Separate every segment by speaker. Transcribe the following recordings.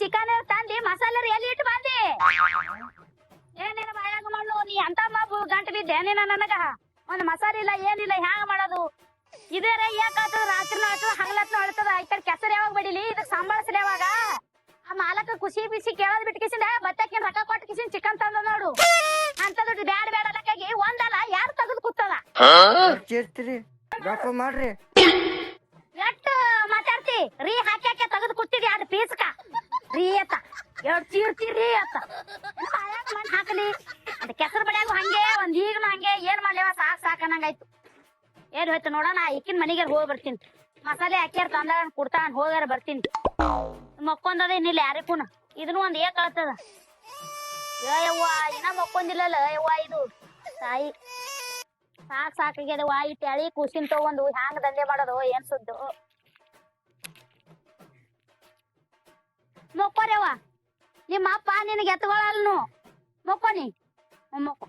Speaker 1: Chicken ತಂದಿ ಮಸಾಲೆ ಎಲ್ಲಿ ಇಟ್ಟು ಬಂದಿ? ಏನೇನ ಬಾಯಾಗ ಮಾಡು ನೀ? ಅಂತ ಮಬ್ಬು ಗಂಟು ಬಿದ್ದೆ ನೀನ ನನಗ. ಒಂದು ಮಸಾಲೆ ಇಲ್ಲ ಏನಿಲ್ಲ ಹ್ಯಾಂಗ ಮಾಡೋದು? ಇದೇ ರೈ ಯಾಕಾತು ರಾತ್ರಿನೂ ಆಯ್ತದ ಹಗಲತ್ನು ಅಳ್ತದ. ಕಡೆ ಕೆಸರು ಯಾವಾಗ ಬಡಿಲಿ? ಇದಕ್ ಸಂಬಳಸ್ಲಿ ಯಾವಾಗ? ಆ ಮಾಲಕ ಖುಷಿ ಬಿಸಿ ಕೇಳೋದ್ ಬಿಟ್ಟು ಕಿಸಿಂದ ಬತ್ತಕ್ಕಿನ ರೊಕ್ಕ ಕೊಟ್ಟು ಕಿಸಿನ ಚಿಕನ್ ತಂದ ನೋಡು. ಅಂತ ದುಡ್ಡು ಬ್ಯಾಡ ಬ್ಯಾಡ ಅಲ್ಲಕ್ಕಾಗಿ ಒಂದಲ್ಲ ಯಾರು ತೆಗೆದು ಕೂತದ?
Speaker 2: ರೊಕ್ಕ ಮಾಡ್ರಿ.
Speaker 1: ಎಟ್ಟು ಮಾತಾಡ್ತಿ? ರೀ ಹಾಕ್ಯಾಕೆ ತಗದು ಕೊಟ್ಟಿದಿ ಅದು ಪೀಸ್ಕ? ರೀ ಅತ್ತ ಎರಡು ಚೀರ್ತೀರಿ ಅತ್ತ ಮಣ್ಣು ಹಾಕಲಿ. ಅದು ಕೆಸರು ಬಡಿಯಾಗ ಹಂಗೆ, ಒಂದ್ ಈಗನು ಹಂಗೆ. ಏನ್ ಮಾಡ್ಲೇವ ಸಾಕ್ ಸಾಕ್ ಅನ್ನಂಗಾಯ್ತು ಏನ್ ಹೋಯ್ತು ನೋಡೋಣ. ಈಕಿನ ಮನೆಗೆ ಹೋಗಿ ಬರ್ತೀನಿ. ಮಸಾಲೆ ಹಾಕ್ಯಾರ ತಂದ ಕುಡ್ತಾ ಹೋಗ್ಯಾರ ಬರ್ತೀನಿ. ಮಕ್ಕೊಂದದ ಇನ್ನಿಲ್ಲ ಯಾರಿಗೂನು ಇದನ್ನು ಒಂದ್ ಏ ಕಳ್ತದ. ಯವ್ವ, ಇನ್ನ ಮಕ್ಕೊಂದಿಲ್ಲಲ್ಲ? ಯವ್ವ, ಇದು ತಾಯಿ. ಸಾಕ್ ಸಾಕಾಗ್ಯದ. ವಾ ಈ ಟ್ಯಾಳಿ, ಕೂಸಿನ ತಗೊಂಡು ಹ್ಯಾಂಗ ದಂಧೆ ಮಾಡೋದು? ಏನ್ ಸುದ್ದು? ಮೊಕ್ಕೋರ್ಯವ ನಿಮ್ಮ ಅಪ್ಪ ನಿನಗೆ ಎತ್ಕೊಳಲ್ನು. ಮೊಕ್ಕೋನಿ. ಮೊಕ್ಕೋ.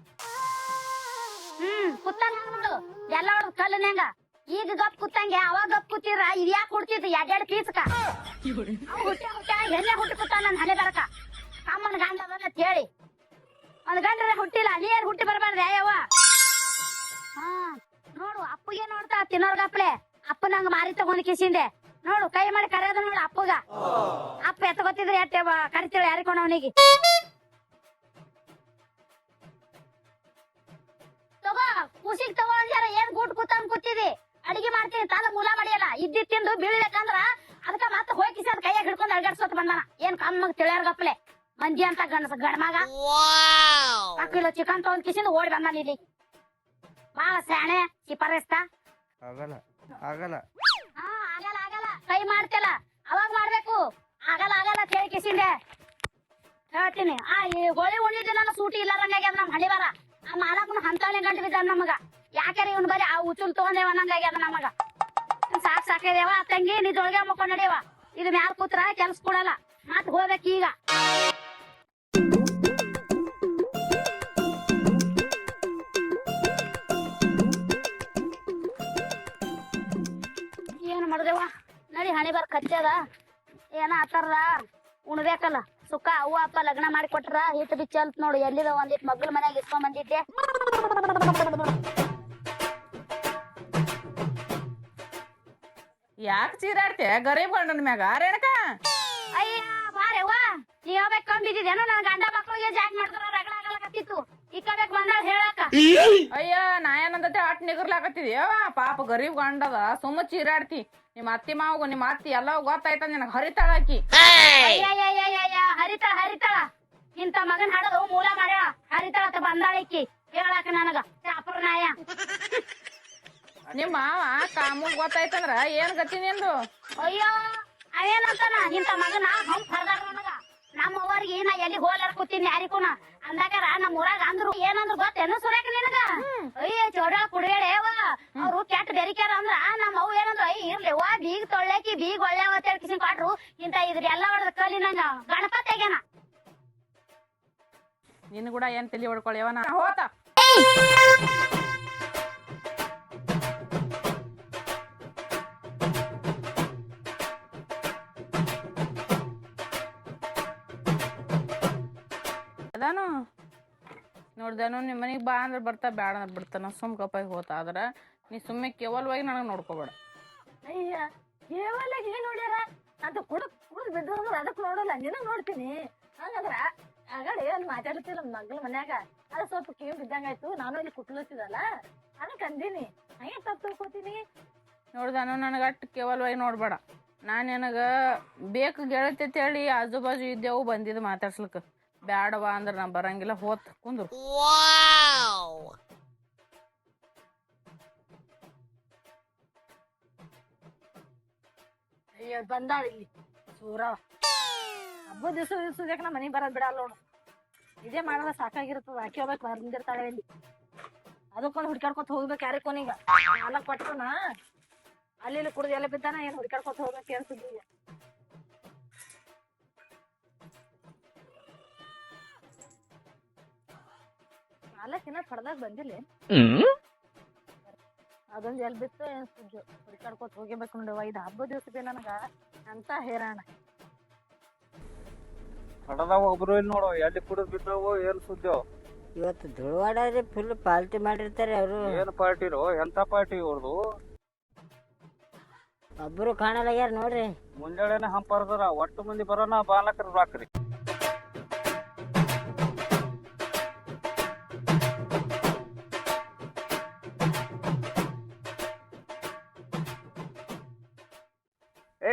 Speaker 1: ಹ್ಮ್ ಕುತ್ತಾನ ನೋಡು ಎಲ್ಲ ಹೊಡ್ದು ಈಗ ಗಪ್ ಕುತ್ತಂಗೆ, ಅವಾಗ ಗಪ್ ಕೂತಿರ ಇದ್ಯಾ ಕೊಡ್ತಿದ್ ಎರಡೆರಡು ಪೀಸ್ಕ ಹುಟ್ಟ ಹುಟ್ಟ ಎಣ್ಣೆ ಹುಟ್ಟಿ ಕುತ್ತ ನನ್ ಹಣೆ ಬರಕ. ಅಮ್ಮನ ಗಂಡ ಬಂದ ಹೇಳಿ ಒಂದ್ ಗಂಡ ಹುಟ್ಟಿಲ್ಲ, ನೀರ್ ಹುಟ್ಟಿ ಬರಬಾರ್ದು ಯಾವ ಹಾ, ನೋಡು, ಅಪ್ಪಗೆ ನೋಡ್ತಾ ತಿನ್ನೋರ್ಗಪ್ಲೆ ಅಪ್ಪ ನಂಗ ಮಾರಿ ತಗೊಂಡ್ ಕಿಸಿಂದೆ. ನೋಡು ಕೈ ಮಾಡಿ ಕರೆಯೋದು ನೋಡು ಅಪ್ಪಗ. ಅಪ್ಪ ಎತ್ಕೊತಿದ್ರೆ ಎಟ್ಟೆ ಕರಿತೀಳ ಯಾರಿಕೊಂಡ ಅವನಿಗೆ. ತಗೋ ಕುಸಿಗ್ ತಗೊಂಡ್ಯಾರ ಏನ್ ಗೂಟ್ ಕೂತಂಗ್ ಕೂತಿದಿ? ಅಡಿಗೆ ಮಾಡ್ತೀನಿ ತಾನ ಮೂಲ ಮಾಡಿಯಲ್ಲ. ಇದ್ದಿ ತಿಂದು ಬೀಳ್ಬೇಕಂದ್ರ ಅದಕ್ಕ ಮತ್ತ ಹೋಗಿ ಕಿಸಿ ಅದ್ ಕೈಯಾಗ ಹಿಡ್ಕೊಂಡ್ ಅಡ್ಗಾಡ್ಸೋತ್ ಬಂದಾನ. ಏನ್ ಕಮ್ಮಗ್ ತಿಳಿಯಾರ್ಗಪ್ಲೆ ಮಂದಿ ಅಂತ ಗಂಡಸ ಗಣಮಗ ಕಿಲೋ ಚಿಕನ್ ತಗೊಂಡ್ ಕಿಸಿಂದ ಓಡಿ ಬಂದಾನ ಇಲ್ಲಿ. ಬಾಳ ಸ್ಯಾಣೆ ಈ
Speaker 2: ಆಗಲ್ಲ ಆಗಲ್ಲ
Speaker 1: ಆಗಲ್ಲ. ಕೈ ಮಾಡ್ತಿಲ್ಲ. ಅವಾಗ ಮಾಡ್ಬೇಕು. ಆಗಲ್ಲ ಆಗಲ್ಲ ಅಂತ ಹೇಳಿ ಕಿಸಿಂದೆ. ಹೇಳ್ತೀನಿ. ಆ, ಈ ಗೋಳಿ ಉಣ್ಣಿದ್ದು ನನ್ನ ಸೂಟಿ ಇಲ್ಲಾರಂಗಾಗ್ಯದ ನಮ್ ಹಳಿವಾರ ಆ ಮಾಲಕನ ಹಂತಾನೆ ಗಂಟು ಬಿದ್ದ ನಮಗ. ಯಾಕ್ಯಾರ ಇವ್ನ ಬರೀ ಆ ಉಚುಲ್ ತಗೊಂಡೇವ ಅನ್ನಂಗಾಗ್ಯದ ನಮಗ. ಸಾಕ್ ಸಾಕಿದೇವ. ತಂಗಿ ನಿಜೊಳಗೆ ನಡೆಯವ. ಇದು ಮ್ಯಾಲ ಕೂತ್ರ ಕೆಲ್ಸ ಕೊಡಲ್ಲ. ಮತ್ ಹೋಗ್ಬೇಕು ಈಗ. ಹಣಿ ಬರ್ ಕಚ್ಚದ. ಏನ ಆತಾರದ? ಉಣ್ಬೇಕಲ್ಲ. ಸುಖ ಅವ್ವ ಅಪ್ಪ ಲಗ್ನ ಮಾಡಿ ಕೊಟ್ರ. ಹಿಟ್ಟು ಬಿಚ್ಚಲ್ತ್ ನೋಡು ಎಲ್ಲಿದ ಒಂದಿಟ್ ಮಗ್ಳ ಮನ್ಯಾಗ ಇಸ್ಕೊಂಡ್ ಬಂದಿದ್ದೆ.
Speaker 3: ಯಾಕೆ ಚೀರಾಡ್ತೆ ಗರೀಬ್ ಗಂಡನ ಮ್ಯಾಗ. ರೇಣಕ
Speaker 1: ಅಯ್ಯ ಬಾರೆವ್ವ ನೀ ಹೋಗ್ಬೇಕು ಕಂಬಿದ್ದೇನೋ ನನ್ನ ಗಂಡ ಮಕ್ಳಿಗೆ ಜಾಕ್ ಮಾಡ್ತಾರ ರಗಡ ಆಗಲಕತ್ತಿತ್ತು. ಈ ಬಂದಾಳ ಹೇಳಕ
Speaker 3: ಅಯ್ಯ ನಾ ಏನಂದತೆ ಅಟ್ ನಿಗರ್ಲಾಕತ್ತಿದ್ಯವ ಪಾಪ ಗರೀಬ್ ಗಂಡದ ಸುಮ್ಮ ಚೀರಾಡ್ತಿ. ನಿಮ್ಮ ಅತ್ತಿ ಮಾವಗು ನಿಮ್ಮ ಅತ್ತಿ ಎಲ್ಲ ಗೊತ್ತಾಯ್ತ ನಿನಗ ಹರಿತಾಳಾಕಿ
Speaker 1: ಅಯ್ಯಯ್ಯಯ್ಯಯ್ಯ ಹರಿತಾಳ ಹರಿತಾಳ. ಇಂತ ಮಗನ್ ಹಾಡೋದು ಮೂಲ ಮಾಡ್ಯಾಳ. ಹರಿತಾಳ ಅಂತ ಬಂದಾಳಿಕ್ಕಿ ಹೇಳಾಕ ನನಗ ಚಾಪುರ ನಾಯ.
Speaker 3: ನಿಮ್ಮ ಮಾವ ಕಾಮುಗ್ ಗೊತ್ತಾಯ್ತಂದ್ರ ಏನ್ ಗತಿ ನಿಂದು?
Speaker 1: ಅಯ್ಯೋ ಅವೇನಂತಾನ ಇಂತ ಮಗನ ಹಂಪ್ ಹರ್ದಾರ ನಮ್ಮ ಏನ ನಾ ಎಲ್ಲಿ ಹೋಲಾರ ಕೂತೀನಿ ಯಾರಿಗೂನ? ಅಂದಾಗಾರ ನಮ್ಮ ಊರಾಗ ಅಂದ್ರು ಏನಂದ್ರು ಗೊತ್ತೇನು ಸುರೇಖ ನಿನಗ? ಅಯ್ಯ ಚೋಡ ಕುಡಿಯೇವ ಅವ್ರು ಕೆಟ್ಟ ಬೆರಿಕ್ಯಾರ ಅಂದ್ರ ನಮ್ಮ ಅವ್ ಏನಂದ್ರು ಅಯ್ಯ ಇರ್ಲಿ ವಾ ಬೀಗ್ ತೊಳ್ಯಾಕಿ ಬೀಗ್ ಒಳ್ಳೆವ ಅಂತ ಹೇಳಿ ಕಿಸಿನ್ ಕೊಟ್ರು ಇಂತ ಇದ್ರ ಎಲ್ಲ ಹೊಡೆದ ಕಲಿ ನಂಗ ಗಣಪತಿ ಆಗ್ಯಾನ
Speaker 3: ನಿನ್ ಕೂಡ ಏನ್ ತಿಳಿ ಹೊಡ್ಕೊಳ್ಳೇವ ನಾ ಹೋತ. ಅದಾನು ನೋಡ್ದೇನು ನಿಮ್ಮ ಮನೆಗೆ ಬಾ ಅಂದ್ರೆ ಬರ್ತಾ ಬೇಡ ಅಂದ್ರೆ ಬಿಡ್ತಾನ ಸುಮ್ ಕಪ್ಪಾಗಿ ಹೋತ. ಆದ್ರೆ ನೀ ಸುಮ್ಮನೆ ಕೇವಲವಾಗಿ ನನಗೆ ನೋಡ್ಕೋಬೇಡ.
Speaker 4: ಅಯ್ಯ ಕೇವಲ ಏನ್ ನೋಡ್ಯಾರ? ಅಂತ ಕುಡಕ್ ಕುಡಿದ್ ಬಿದ್ದು ಅದಕ್ಕೆ ಅದಕ್ ನೋಡಲ್ಲ ನಿನಗ್ ನೋಡ್ತೀನಿ. ಹಂಗಂದ್ರ ಆಗಡೆ ಅಲ್ಲಿ ಮಾತಾಡ್ತಿಲ್ಲ ಮಗ್ಳ ಮನ್ಯಾಗ. ಅದ ಸ್ವಲ್ಪ ಕೇವ್ ಬಿದ್ದಂಗಾಯ್ತು ನಾನು ಇಲ್ಲಿ ಕುಟ್ಲತ್ತಿದಲ್ಲ ಅದಕ್ಕೆ ಅಂದೀನಿ. ಹಂಗೆ ತಪ್ಪು ತಿಳ್ಕೊತೀನಿ.
Speaker 3: ನೋಡ್ದಾನು ನನಗೆ ಅಟ್ಟು ಕೇವಲವಾಗಿ ನೋಡ್ಬೇಡ. ನಾನು ನನಗೆ ಬೇಕು ಗೆಳತಿ ಹೇಳಿ ಆಜು ಬಾಜು ಇದ್ದೇವು ಬಂದಿದ್ದು ಮಾತಾಡ್ಸ್ಲಿಕ್ಕೆ. ಬ್ಯಾಡವಾ ಅಂದ್ರೆ ನಾ ಬರಂಗಿಲ್ಲ ಹೋತ್ ಕುಂದ್ರು.
Speaker 4: ಬಂದಾಳ ಇಲ್ಲಿ. ಸೂರ. ಹಬ್ಬ ದಿವಸ ದಿವಸದಾಗ ನಾ ಮನೆಗೆ ಬರೋದ್ ಬಿಡಲ್ಲ ನೋಡು. ಇದೇ ಮಾಡದ ಸಾಕಾಗಿರ್ತದ ಆಕೆ ಹೋಗ್ಬೇಕು ಬಂದಿರ್ತಾಳೆ ಇಲ್ಲಿ. ಅದಕ್ಕೊಂದು ಹುಡ್ಕಾಡ್ಕೊತ ಹೋಗ್ಬೇಕು ಯಾರಿಗೆ ಕೊನೀಗ? ನಾಲ್ಕು ಪಟ್ಟನ ಅಲ್ಲಿ ಇಲ್ಲಿ ಕುಡ್ದು ಎಲ್ಲ ಬಿದ್ದಾನ ಏನು ಹುಡ್ಕಾಡ್ಕೊತ ಹೋಗ್ಬೇಕು ಅನ್ಸುದು ಈಗ ದಿನ ಪಡ್ದಾಗ ಬಂದಿಲ್ಲ. ಅದೊಂದು ಎಲ್ಲಿ ಬಿತ್ತು ಏನ್ ಸುದ್ದಿ? ಹುಡ್ಕಾಡ್ಕೊತ ಹೋಗಿಬೇಕು ನೋಡವ್ವ ಇದು ಹಬ್ಬ ಬಿ ನನಗ ಅಂತ ಹೇರಾಣ.
Speaker 5: ಹಡದಾಗ ಒಬ್ರು ಇಲ್ಲಿ ನೋಡು ಎಲ್ಲಿ ಕುಡಿದ್ ಬಿದ್ದಾವು ಏನ್ ಸುದ್ದಿಯೋ.
Speaker 6: ಇವತ್ತು ಧುಳವಾಡ್ರಿ ಫುಲ್ ಪಾರ್ಟಿ ಮಾಡಿರ್ತಾರೆ ಅವರು.
Speaker 5: ಏನ್ ಪಾರ್ಟಿರೋ ಎಂತ ಪಾರ್ಟಿ ಇವ್ರದು?
Speaker 6: ಒಬ್ಬರು ಕಾಣಲಾಗ್ಯಾರ ನೋಡ್ರಿ.
Speaker 5: ಮುಂಜಾನೆ ಹಂಪರ್ದಾರ ಒಟ್ಟು ಮಂದಿ ಬರೋಣ ಬಾಲಕರು ರಾಕ್ರಿ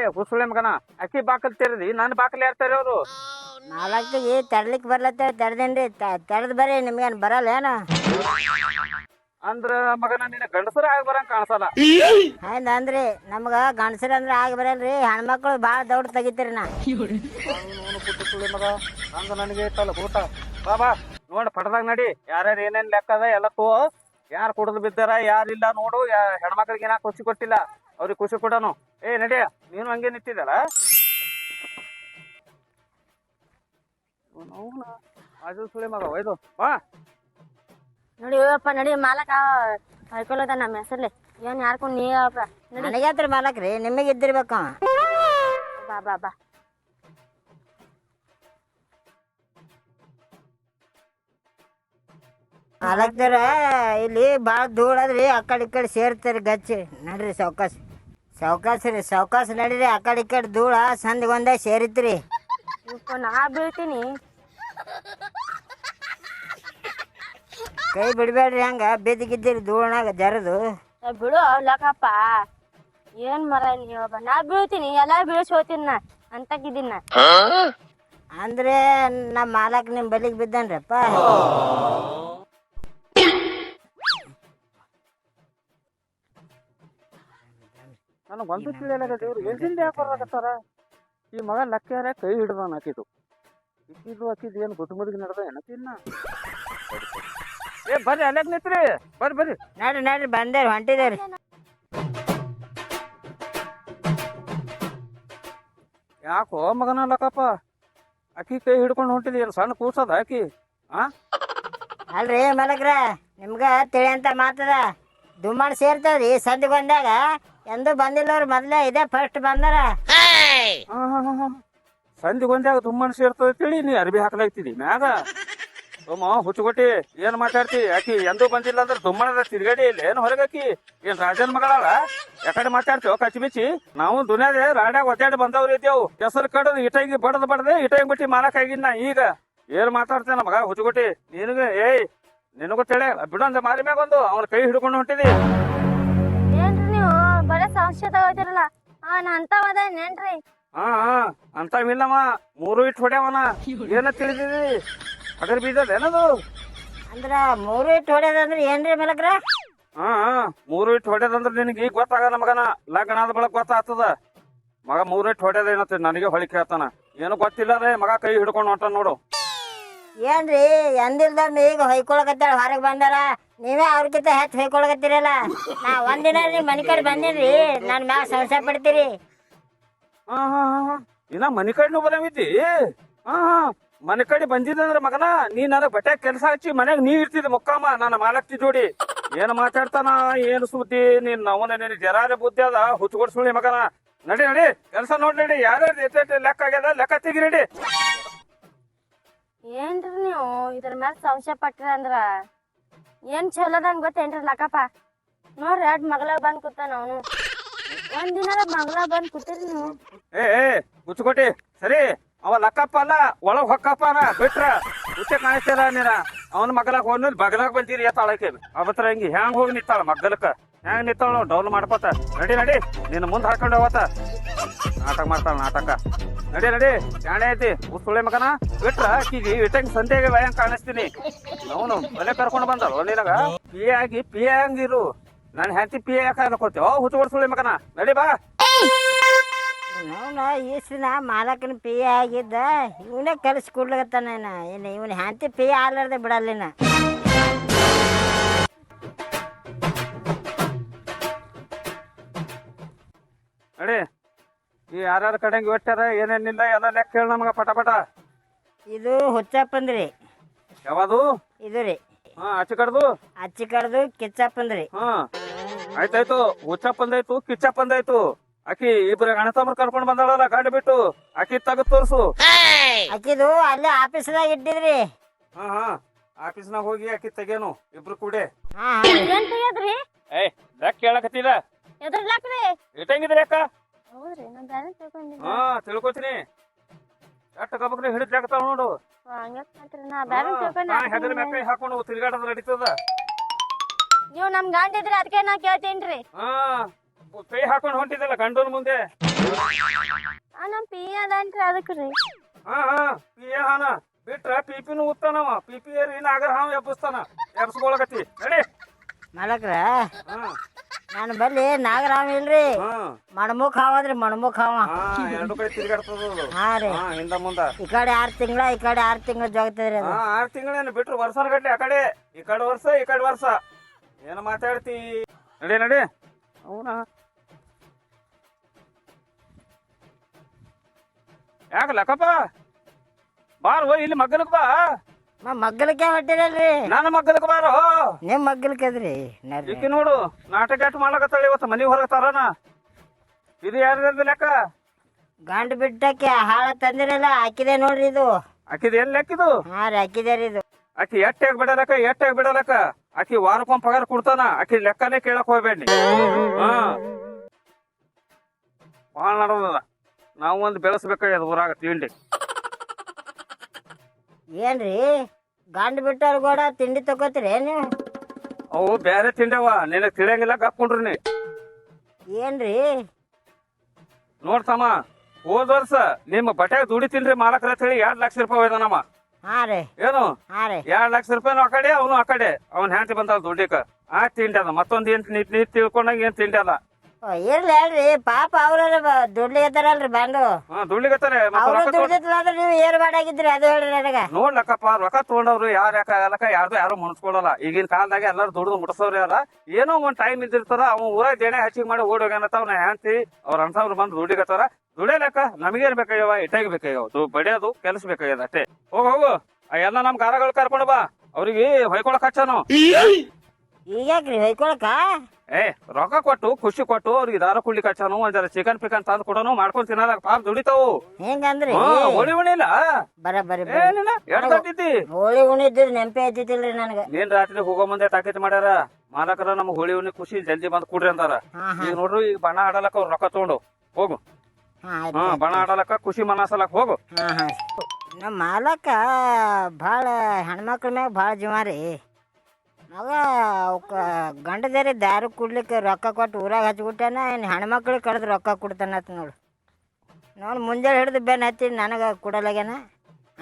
Speaker 5: ಏ ಹುಸುಳೆ ಮಗನ? ಅಕ್ಕಿ ಬಾಕಲ್ ತೆರದಿ ನನ್ನ ಬಾಕಲ್ ಯಾರ್ತಾರ ಅವರು
Speaker 6: ನಾಲ್ಕಿಗೆ ತೆರ್ಲಿಕ್ ಬರ್ಲತ್ತ ತಡ್ದೇನ್ರಿ ತಡ್ದ್ ಬರ್ರಿ ನಿಮ್ಗೇನ್ ಬರಲ್ಲ ಏನ?
Speaker 5: ಅಂದ್ರ ಮಗನ ನಿನ್ನ ಗಂಡಸರ ಆಗಿ ಬರಂಗ್ ಕಾಣಿಸಲ್ಲ.
Speaker 6: ಹಂದ ಅಂದ್ರಿ ನಮ್ಗ ಗಂಡಸರ ಅಂದ್ರ ಆಗಿ ಬರಲ್ರಿ ಹೆಣ್ಮಕ್ಳು ಬಾಳ ದೌಡ್ ತೆಗಿತೀರಿ ನಾ.
Speaker 5: ಸುಳಿ ಮಗ ಹಂಗ ನನಗೆ ಇತ್ತಲ್ಲ ಊಟ. ಬಾ ಬಾ ನೋಡ್ ಪಟದಾಗ ನಡಿ ಯಾರ್ಯಾರು ಏನೇನ್ ಲೆಕ್ಕ ಅದ ಎಲ್ಲ ತೋ. ಯಾರು ಕುಡಿದು ಬಿದ್ದಾರ ಯಾರಿಲ್ಲ ನೋಡು ಯಾ- ಹೆಣ್ಮಕ್ಳಿಗೆ ಏನ ಖುಷಿ ಕೊಟ್ಟಿಲ್ಲ ಅವ್ರಿಗೆ ಖುಷಿ ಕೊಡೋನು. ಏ ನಡಿಯ ನೀನು ಹಂಗೆ ನಿಂತಿದ್ದಲ್ಲ ಅದು ಸುಳಿ ಮಗ ಒಯ್ದು. ಬಾ.
Speaker 4: ನೋಡಿ ಹೋಗಪ್ಪ ನಡಿ ಮಾಲಕ ಹೈಕೊಳ್ಳೋದ ನಮ್ಮ ಹೆಸರ್ಲಿ. ಏನ್ ಯಾರ್ಕೊಂಡು ನೀ ಹೇಳಪ್ಪ ನಡಿ.
Speaker 6: ನನಗೆ ಹತ್ರ ಮಾಲಕ್ರಿ ನಿಮಗೆ ಇದ್ದಿರ್ಬೇಕು.
Speaker 4: ಬಾ ಬಾ ಬಾ.
Speaker 6: ಮಾಲಕ್ದರ ಇಲ್ಲಿ ಭಾಳ ಧೂಳ್ ಅದ್ರಿ ಆ ಕಡೆ ಈ ಕಡೆ ಸೇರ್ತಾರೆ ಗಚ್ಚಿ. ನಡ್ರಿ ಸಾವ್ಕಾಸ್ ಸಾವ್ಕಾಸ್ ರೀ ಸಾವ್ಕಾಸ್ ನಡೀರಿ ಆ ಕಡೆ ಈ ಕಡೆ ಧೂಳ ಸಂದಿಗೊಂದ ಸೇರಿತ್ರಿ.
Speaker 4: ನಾ ಬೀಳ್ತೀನಿ.
Speaker 6: ಕೈ ಬಿಡಬೇಡ್ರಿ ಹಂಗ ಬಿದ್ದಿಗಿದ್ದೀರಿ ಧೂಳನಾಗ ಜರದು.
Speaker 4: ಏ, ಬಿಡು ಲಕ್ಕಪ್ಪ ಏನ್ ಮರ ನೀವಪ್ಪ ನಾ ಬೀಳ್ತೀನಿ ಎಲ್ಲ ಬೀಳ್ಸಿ ಹೋಗ್ತೀನಿ ನಾ ಅಂತಕಿದ್ದೀನಿ ನಾ.
Speaker 6: ಅಂದ್ರೆ ನಮ್ಮ ಮಾಲಕ್ ನಿಮ್ ಬಲಿಗೆ ಬಿದ್ದನ್ರಪ್ಪ.
Speaker 5: ನನಗೆ ಒಂದು ತಿಳಿಯಲಾಗ ಇವ್ರು ಎಲ್ಲಿಂದ ಯಾಕೆ ಬರಾಕತ್ತಾರ ಈ ಮಗ ಲಕ್ಕ್ಯಾರ ಕೈ ಹಿಡ್ದಾನ ಹಾಕಿದ್ದು ಇದ್ದಿದ್ದು ಹಾಕಿದ್ದು ಏನು ಗುಟ್ಟು ಮುದುಗಿ ನಡೆದ ಏನಕ್ಕಿನ್ನ ಏ ಬರ್ರಿ ಅಲ್ಲಾಗ ನಿಂತ್ರಿ. ಬರ್ರಿ ಬರ್ರಿ.
Speaker 6: ನಡ್ರಿ ನಡ್ರಿ ಬಂದೇರಿ ಹೊಂಟಿದೇವ್ರಿ
Speaker 5: ಯಾಕೋ ಮಗನ ಲಕ್ಕಪ್ಪ? ಅಕ್ಕಿ ಕೈ ಹಿಡ್ಕೊಂಡು ಹೊಂಟಿದಿ ಏನು ಸಣ್ಣ ಕೂಸದ ಆಕಿ? ಆ?
Speaker 6: ಅಲ್ರಿ ಮಲಗ್ರ ನಿಮ್ಗ ತಿಳಿಯಂತ ಮಾತದ. ದುಮ್ಮಾಡ್ ಸೇರ್ತದ್ರಿ ಸಂದ್ ಬಂದಾಗ ಎಂದೂ ಬಂದಿಲ್ಲವ್ರು ಮೊದ್ಲೇ ಇದೇ ಫಸ್ಟ್ ಬಂದಾರ.
Speaker 5: ಸಂಜೆ ಗೊಂದಾಗ ತುಂಬಾ ಸೇರ್ತದೆ ತಿಳಿ ನೀ ಅರ್ಬಿ ಹಾಕ್ಲಾಗ್ತಿದಿ ಮ್ಯಾಗ. ಸೋಮ ಹುಚ್ಚುಗೊಟ್ಟಿ ಏನ್ ಮಾತಾಡ್ತಿ? ಆಕಿ ಎಂದೂ ಬಂದಿಲ್ಲ ಅಂದ್ರೆ ದುಮ್ಮಣದ ತಿರ್ಗಡಿ ಇಲ್ಲ ಏನು ಹೊರಗಾಕಿ? ಏನ್ ರಾಜನ್ ಮಗಳಲ್ಲ ಯಾಕಡೆ ಮಾತಾಡ್ತೇವ ಕಚ್ಚಿ ಬಿಚ್ಚಿ? ನಾವು ದುನಿಯಾದ ರಾಡ್ಯಾಗ ಒತ್ತಾಡಿ ಬಂದವ್ರು ಇದ್ದೇವು. ಹೆಸರು ಕಡದು ಇಟಾಗಿ ಬಡದ್ ಬಡದೆ ಇಟಾಗಿ ಬಿಟ್ಟು ಮಾಲಕ್ ನಾ ಈಗ. ಏನ್ ಮಾತಾಡ್ತೇನೆ ಮಗ ಹುಚ್ಚುಗೊಟ್ಟಿ? ನಿನಗ ಏಯ್ ನಿನಗೂ ತಿಳಿ ಬಿಡೊಂದು ಮಾರಿ ಮ್ಯಾಗ ಒಂದು. ಅವ್ನ ಕೈ ಹಿಡ್ಕೊಂಡು ಹೊಂಟಿದಿ.
Speaker 4: ಸಂಶಯ ತಗೋತಿರಲ್ಲ ಆ ನಾ ಅಂತವದ ಏನ್ರಿ?
Speaker 5: ಹಾ ಹಾ ಅಂತ ಇಲ್ಲಮ್ಮ ಮೂರು ಇಟ್ಟು ಹೊಡ್ಯಾವನ. ಏನ ತಿಳಿದಿದಿ? ಅದ್ರ ಬೀಜದ ಏನದು?
Speaker 6: ಅಂದ್ರ ಮೂರು ಇಟ್ಟು ಹೊಡ್ಯದಂದ್ರ ಏನ್ರಿ ಮಲಕ್ರ
Speaker 5: ಹಾ ಹಾ ಮೂರು ಇಟ್ಟು ಹೊಡ್ಯದಂದ್ರ ನಿನಗೆ ಈಗ ಗೊತ್ತಾಗಲ್ಲ ಮಗನ. ಲಗ್ನ ಆದ ಬಳಕ ಗೊತ್ತಾಗ್ತದ. ಮಗ ಮೂರು ಇಟ್ಟು ಹೊಡ್ಯದ ಏನತ್ತ ನನಗೆ ಹೊಳಿಕೆ ಹೇಳ್ತಾನ ಏನು ಗೊತ್ತಿಲ್ಲ ರೇ ಮಗ ಕೈ ಹಿಡ್ಕೊಂಡು ಹೊಂಟ ನೋಡು.
Speaker 6: ಏನ್ರಿ ಎಂದಿಲ್ದ ಈಗ ಹೊಯ್ಕೊಳಕತ್ತಾಳ, ಹೊರಗೆ ಬಂದಾರ? ನೀವೇ ಅವ್ರಕಿಂತ ಹೆಚ್ಚು ಹೊಯ್ಕೊಳಕತ್ತೀರಲ್ಲ? ನಾ ಒಂದಿನ ನಿಮ್ ಮನೆ ಕಡೆ ಬಂದೇನ್ರಿ ನನ್ನ ಮ್ಯಾಗ ಸಂಶಯ ಪಡ್ತೀರಿ.
Speaker 5: ಹಾ ಹಾ ಮನಿ ಕಡೆನೂ ಬರಂಗಿದ್ದಿ? ಮನೆ ಕಡೆ ಬಂದಿದ್ದಂದ್ರ ಮಗನ ನೀ ನನಗ್ ಬಟ್ಟೆ ಕೆಲಸ ಹಚ್ಚಿ ಮನೆಗ್ ನೀ ಇರ್ತಿದ್ ಮುಕ್ಕಮ್ಮ ನನ್ನ ಮಾಲಕ್ತಿ ಜೋಡಿ ಏನ್ ಮಾತಾಡ್ತಾನ, ಏನ್ ಸುದ್ದಿ, ನೀನ್ ಅವನ ಜರಾರ ಬುದ್ಧಿ ಅದ ಹುಚ್ಚುಗೊಡ್ಸುಳಿ ಸುಳಿ ಮಗನ. ನಡಿ ನಡಿ, ಕೆಲಸ ನೋಡ್ ನಡಿ, ಯಾರ್ಯಾರು ಲೆಕ್ಕ ಆಗ್ಯದ, ಲೆಕ್ಕ ತೆಗಿ ನಡಿ.
Speaker 4: ಏನ್ರಿ ನೀವು? ಇದ್ರ ಮ್ಯಾಲ ಸಂಶಯ ಪಟ್ರಿ ಅಂದ್ರ? ಏನ್ ಚಲೋದಂಗ ಗೊತ್ತೇನ್ರಿ ಲಕ್ಕಪ್ಪ ನೋಡ್ರಿ ಎರಡ್ ಮಗಳ ಬಂದ್ ಕೂತಾನ ಅವನು. ಒಂದ್ ದಿನ ಮಗಳ ಬಂದ್ ಕೂತಿರಿ ನೀವು.
Speaker 5: ಏ ಏ ಹುಚ್ಚುಕೊಟ್ಟಿ ಸರಿ, ಅವ ಲಕ್ಕಪ್ಪ ಅಲ್ಲ, ಒಳಗ್ ಹೊಕ್ಕಪ್ಪ ಅನ, ಬಿಟ್ರ. ಹುಚ್ಚ ಕಾಣಿಸ್ತಾರ ನೀನ. ಅವನ ಮಗಲಾಗ ಹೋದ್ ಬಗಲಾಗ ಬಂದಿರಿ ಎತ್ತಾಳಕ್ಕೆ ಅವತ್ರ ಹಿಂಗಿ ಹ್ಯಾಂಗ್ ಹೋಗಿ ನಿತ್ತಾಳ ಮಗ್ಗಲಕ್ಕ ಹ್ಯಾಂಗ್ ನಿತ್ತಾಳ ಡೌನ್ ಮಾಡ್ಕೋತ? ನಡಿ ನಡಿ, ನಿನ್ನ ಮುಂದೆ ಹಾಕೊಂಡು ಹೋಗತ್ತ. ನಾಟಕ ಮಾಡ್ತಾಳ ನಾಟಕ. ನಡಿ ನಡಿ. ಜಾಣೆ ಐತಿ. ಸುಳೆ ಮಗನ. ಬಿಟ್ರ ಆಕಿಗೆ ಇಟ್ಟಂಗ್ ಸಂತೆಗೆ ಭಯಂಗ್ ಕಾಣಿಸ್ತೀನಿ. ಅವನು ಮನೆ ಕರ್ಕೊಂಡು ಬಂದಲ್ಲ ನಿನಗ? ಪಿ ಆಗಿ ಪಿ ಹಂಗಿರು. ನನ್ನ ಹೆಂಡತಿ ಪಿ ಯಾಕೆ ಅನ್ಕೋತೀವ ಹುಚ್ಚುಗೊಡ್ ಸುಳೆ ಮಗನ. ನಡಿ ಬಾ.
Speaker 6: ಅವನ ಈಸಿನ ಮಾಲಕನ ಪಿ ಆಗಿದ್ದ ಇವನೇ ಕಲಿಸಿ ಕೊಡ್ಲಕತ್ತಾನ ಇನ್ನು. ಇವನ್ ಹ್ಯಾಂತಿ ಪಿ ಆಗ್ಲಾರ್ದೆ ಬಿಡಲ್ಲಿನ
Speaker 5: ನಡಿ. ಈ ಯಾರ್ಯಾರ ಕಡೆಗೆ ಒಟ್ಟಾರ ಏನೇನಿಲ್ಲ ಎಲ್ಲ ಲೆಕ್ಕ ಹೇಳ ನಮಗ ಪಟ ಪಟ.
Speaker 6: ಇದು ಹುಚ್ಚಪ್ಪಂದ್ರಿ.
Speaker 5: ಯಾವುದು?
Speaker 6: ಇದು ರೀ.
Speaker 5: ಹಾ ಆಚೆ ಕಡ್ದು?
Speaker 6: ಅಚ್ಚಿ ಕಡ್ದು ಕಿಚ್ಚಪ್ಪಂದ್ರಿ.
Speaker 5: ಹಾ ಆಯ್ತಾಯ್ತು. ಹುಚ್ಚಪ್ಪಂದಾಯ್ತು ಕಿಚ್ಚಪ್ಪಂದಾಯ್ತು. ಆಕಿ ಇಬ್ರು ಅಣ್ಣ ತಮ್ಮ ಕರ್ಕೊಂಡ್ ಬಂದಾಳಲ್ಲ ಗಾಡಿ ಬಿಟ್ಟು. ಆಕಿ ತಗದ್ ತೋರ್ಸು.
Speaker 6: ಆಕಿದು ಅಲ್ಲೇ ಆಫೀಸ್ದಾಗ ಇಟ್ಟಿದ್ರಿ.
Speaker 5: ಹಾ ಹಾ. ಆಫೀಸ್ನಾಗ ಹೋಗಿ ಆಕಿ ತೆಗೇನು ಇಬ್ರು ಕೂಡೆ.
Speaker 6: ಹಾ
Speaker 1: ಏನ್ ತೆಗಿಯೋದ್ರಿ?
Speaker 5: ಏಯ್ ಲೆಕ್ಕ ಕೇಳಕತ್ತಿದ
Speaker 1: ಎದ್ರ ರೀ
Speaker 5: ಇಟ್ಟಂಗಿದ್ರಿ ಅಕ್ಕ.
Speaker 1: ಹೌದ್ರಿ ನಾ ಬ್ಯಾಲೆನ್ಸ್ ತಿಳ್ಕೊಂಡಿದ್ದೆ
Speaker 5: ಹಾ ತಿಳ್ಕೊತೀನಿ. ಎಷ್ಟ ಕಬಕ್ರಿ ಹಿಡಿದ್ ಜಾಗತಾವ ನೋಡು.
Speaker 1: ಹಂಗ್ಯಾಕ್ ಮಾಡ್ತೀರಿ ನಾ ಬ್ಯಾರೆ ತಿಳ್ಕೊಂಡೆ
Speaker 5: ಹೆಗಲ ಮ್ಯಾಕೈ ಹಾಕೊಂಡು ತಿರ್ಗಾಡೋದ್ ನಡೀತದ
Speaker 1: ನೀವು ನಮ್ ಗಂಡ ಇದ್ರಿ ಅದಕ್ಕೆ ನಾ ಕೇಳ್ತೇನ್ರಿ.
Speaker 5: ಹಾ ಕೈ ಹಾಕೊಂಡು ಹೊಂಟಿದ್ದಲ್ಲ ಗಂಡನ ಮುಂದೆ.
Speaker 1: ಆ ನಮ್ ಪಿ ಅದಾನ್ರಿ ಅದಕ್ರಿ.
Speaker 5: ಹಾ ಹಾ ಪಿ ಎ ಹಾನ. ಬಿಟ್ರ ಪಿಪಿನು ಉತ್ತಾನವ ಪಿಪಿ ಏರಿ ನಾಗರ ಹಾವ ಎಬ್ಬಿಸ್ತಾನ. ಎಬ್ಸ್ಕೊಳಕತ್ತಿ. ನಡಿ
Speaker 6: ಮಲಕ್ರ
Speaker 5: ಹಾ.
Speaker 6: ನಾನು ಬಲ್ಲಿ ನಾಗರಾಮ್ ಇಲ್ರಿ.
Speaker 5: ಹಾ.
Speaker 6: ಮಣಮುಖ ಹಾವದ್ರಿ ಮಣಮುಖ ಹಾವ
Speaker 5: ಹಾ ಎರಡು ಕಡೆ ತಿರುಗಾಡ್ತದ ಅದು.
Speaker 6: ಹಾ ರೀ.
Speaker 5: ಹಾ ಹಿಂದ ಮುಂದ.
Speaker 6: ಈ ಕಡೆ ಆರ್ ತಿಂಗಳ ಈ ಕಡೆ ಆರ್ ತಿಂಗಳ ಜೋಗ್ತದ್ರಿ ಅದು.
Speaker 5: ಹಾ ಆರ್ ತಿಂಗಳೇನು ಬಿಟ್ರು ವರ್ಷ ಗಟ್ಲೆ ಆ ಕಡೆ. ಈ ಕಡೆ ವರ್ಷ ಈ ಕಡೆ ವರ್ಷ. ಏನು ಮಾತಾಡ್ತಿ? ನಡಿ ನಡಿ. ಅವನ ಯಾಕೆ ಲಕ್ಕಪ್ಪ? ಬಾರ್ ಹೋಯ್ ಇಲ್ಲಿ ಮಗ್ಗಲಕ್ ಬಾ.
Speaker 6: ಮಗ್ಗಲಕ್ಕೆ ಹೊಟ್ಟಿರಲ್ರಿ
Speaker 5: ನನ್ನ ಮಗ್ಗಲಕ್ ಬಾರೋ.
Speaker 6: ನಿಮ್ ಮಗ್ಗಲಕ್ಕದ್ರಿ ಅದ್ರಿ?
Speaker 5: ಈಕಿ ನೋಡು ನಾಟಕ ಎಟ್ ಮಾಡ್ಲಕತ್ತಾಳ ಇವತ್ತು ಮನೆ ಹೊರಗೆ ತರನ. ಇದು ಯಾರ್ದು ಲೆಕ್ಕ?
Speaker 6: ಗಂಡ ಬಿಟ್ಟಕ್ಕೆ ಹಾಳ ತಂದಿರಲ್ಲ ಹಾಕಿದೆ ನೋಡ್ರಿ ಇದು.
Speaker 5: ಆಕಿದ ಎಲ್ಲಿ ಲೆಕ್ಕಿದು
Speaker 6: ಹಾ ರೀ ಹಾಕಿದೆ ರೀ ಇದು.
Speaker 5: ಆಕಿ ಎಟ್ಟಾಗ ಬಿಡಲಕ್ಕ ಎಟ್ಟಾಗ ಬಿಡಲಕ್ಕ? ಆಕಿ ವಾರಕ್ಕೊಂದ್ ಪಗಾರ ಕೊಡ್ತಾನ ಆಕಿ ಲೆಕ್ಕನೇ ಕೇಳಕ್ ಹೋಗ್ಬೇಡಿ. ಹಾ. ಭಾಳ ನಡೋದದ. ನಾವು ಒಂದು ಬೆಳೆಸ್ಬೇಕಾಗ್ಯದ ಊರಾಗ ತಿಂಡಿ.
Speaker 6: ಏನ್ರಿ? ಗಂಡ ಬಿಟ್ಟವ್ರ ಕೂಡ ತಿಂಡಿ ತಗೋತೀರಿ ನೀವು
Speaker 5: ಅವು ಬೇರೆ ತಿಂಡವ ನಿನ್ನ ತಿಳಿಯಂಗಿಲ್ಲ ಗಪ್ಕೊಂಡ್ರಿ ನೀ.
Speaker 6: ಏನ್ರಿ?
Speaker 5: ನೋಡ್ತಮ್ಮ ಹೋದ್ ವರ್ಷ ನಿಮ್ಮ ಬಟ್ಯಾಗ ದುಡಿತೀನ್ರಿ ಮಾಲಕ್ರ ಅಂತ ಹೇಳಿ ಎರಡ್ ಲಕ್ಷ ರೂಪಾಯಿ ಹೋಯ್ದನಮ್ಮ
Speaker 6: ಹಾ ರೀ.
Speaker 5: ಏನು?
Speaker 6: ಹಾ ರೀ.
Speaker 5: ಎರಡ್ ಲಕ್ಷ ರೂಪಾಯಿ ಆ ಕಡೆ ಅವನು ಆ ಕಡೆ. ಅವ್ನ ಹೆಂಡತಿ ಬಂದ ದುಡ್ಡಿಕ. ಆ ತಿಂಡಿ ಅದ. ಮತ್ತೊಂದ್ ಏನ್ ನೀ ತಿಳ್ಕೊಂಡಂಗ ಏನ್ ತಿಂಡಿ ಅದ?
Speaker 6: ಇರ್ಲಿ ಹೇಳ್ರಿ ಪಾಪ ಅವ್ರ ದುಡ್ಲಿಗತ್ತಾರಲ್ರಿ ಬಂದು.
Speaker 5: ಹಾ ದುಡ್ಲಿಗತ್ತಾರೆ
Speaker 6: ಅವ್ರು ದುಡ್ದಿತ್ತಂದ್ರೆ ನೀವು ಏನ್ ಮಾಡಾಗಿದ್ರಿ ಅದು ಹೇಳ್ರಿ ನನಗ.
Speaker 5: ನೋಡ್ಲಕ್ಕಪ್ಪ ರೊಕ್ಕ ತಗೊಂಡವ್ರು ಯಾರ ಯಾಕ ಯಾರ್ದು ಯಾರು ಮುನ್ಸ್ಕೊಳಲ್ಲ. ಈಗಿನ ಕಾಲದಾಗ ಎಲ್ಲಾರು ದುಡ್ದು ಮುಟ್ಸೋರ್ ಅಲ್ಲ. ಏನೋ ಒಂದ್ ಟೈಮ್ ಇದ್ದಿರ್ತಾರ ಅವ್ ಊರಾಗ ದೇಣೆ ಹಚ್ಚಿ ಮಾಡಿ ಓಡ್ ಹೋಗ್ಯಾನತ್ತ ಅವ್ನ ಹ್ಯಾಂತಿ ಅವ್ರ ಅನ್ಸವ್ರು ಬಂದು ದುಡ್ಡಿಗತ್ತಾರ ದುಡಿಯಲಕ್ಕ ನಮಗೇನ್ ಬೇಕಾಗ್ಯವ? ಇಟ್ಟಾಗಿ ಬೇಕಾಗ್ಯವ. ಬಡಿಯೋದು ಕೆಲಸ ಬೇಕಾಗ್ಯದ ಅಷ್ಟೇ. ಹೋಗ ಹೋಗು. ಎಲ್ಲ ನಮ್ ಗಾರಗಳು ಕರ್ಕೊಂಡು ಬಾ. ಅವ್ರಿಗೆ ಹೊಯ್ಕೊಳಕ್ ಹಚ್ಚಾನು.
Speaker 6: ಈಗ ಹೊಯ್ಕೊಳಕ
Speaker 5: ಏ ರೊಕ್ಕ ಕೊಟ್ಟು ಖುಷಿ ಕೊಟ್ಟು ಅವ್ರಿಗೆ ದಾರ ಕುಳ್ಳಿ ಕಚ್ಚಾನು ಒಂದ್ ಜರ ಚಿಕನ್ ಪಿಕನ್ ತಂದು ಕೊಡೋನು ಮಾಡ್ಕೊಂಡ್ ತಿನ್ನೋದಾಗ ಪಾಪ ದುಡಿತಾವು.
Speaker 6: ಹೆಂಗಂದ್ರಿ?
Speaker 5: ಹೋಳಿ ಉಣಿಲ್ಲ
Speaker 6: ಬರ ಬರಿ ಹೋಳಿ ಉಣಿದ್ರಿ ನೆಂಪೆ ಹಚ್ಚಿತಿಲ್ರಿ ನನಗೆ.
Speaker 5: ನೀನ್ ರಾತ್ರಿ ಹೋಗೋ ಮುಂದೆ ತಾಕೀತ್ ಮಾಡ್ಯಾರ? ಮಾಲಕರ ನಮ್ಗೆ ಹೋಳಿ ಉಣಿ ಖುಷಿ ಜಲ್ದಿ ಬಂದ್ ಕೊಡ್ರಿ ಅಂತಾರ ಈಗ ನೋಡ್ರಿ ಈಗ ಬಣ್ಣ ಆಡಲಕ್ಕ ಅವ್ರು ರೊಕ್ಕ ತಗೊಂಡು. ಹೋಗು.
Speaker 6: ಹಾ
Speaker 5: ಬಣ್ಣ ಆಡಲಕ್ಕ ಖುಷಿ ಮನಸಲಕ್ ಹೋಗು.
Speaker 6: ನಮ್ಮ ಮಾಲಕ ಭಾಳ ಹೆಣ್ಮಕ್ಳ ಮ್ಯಾಗ ಭಾಳ ಜೀವ ರೀ. ಮಗ ಅವಕ್ಕ ಗಂಡದೇರಿ ದಾರು ಕುಡ್ಲಿಕ್ಕೆ ರೊಕ್ಕ ಕೊಟ್ಟು ಊರಾಗ ಹಚ್ಬಿಟ್ಟಾನ, ಏನು ಹೆಣ್ಮಕ್ಳಿಗೆ ಕಡ್ದು ರೊಕ್ಕ ಕೊಡ್ತಾನತ್ ನೋಡು. ನೋಡಿ ಮುಂಜಾನೆ ಹಿಡಿದು ಬೆನ್ನು ಹತ್ತಿ ನನಗೆ ಕೊಡಲಾಗ್ಯಾನ,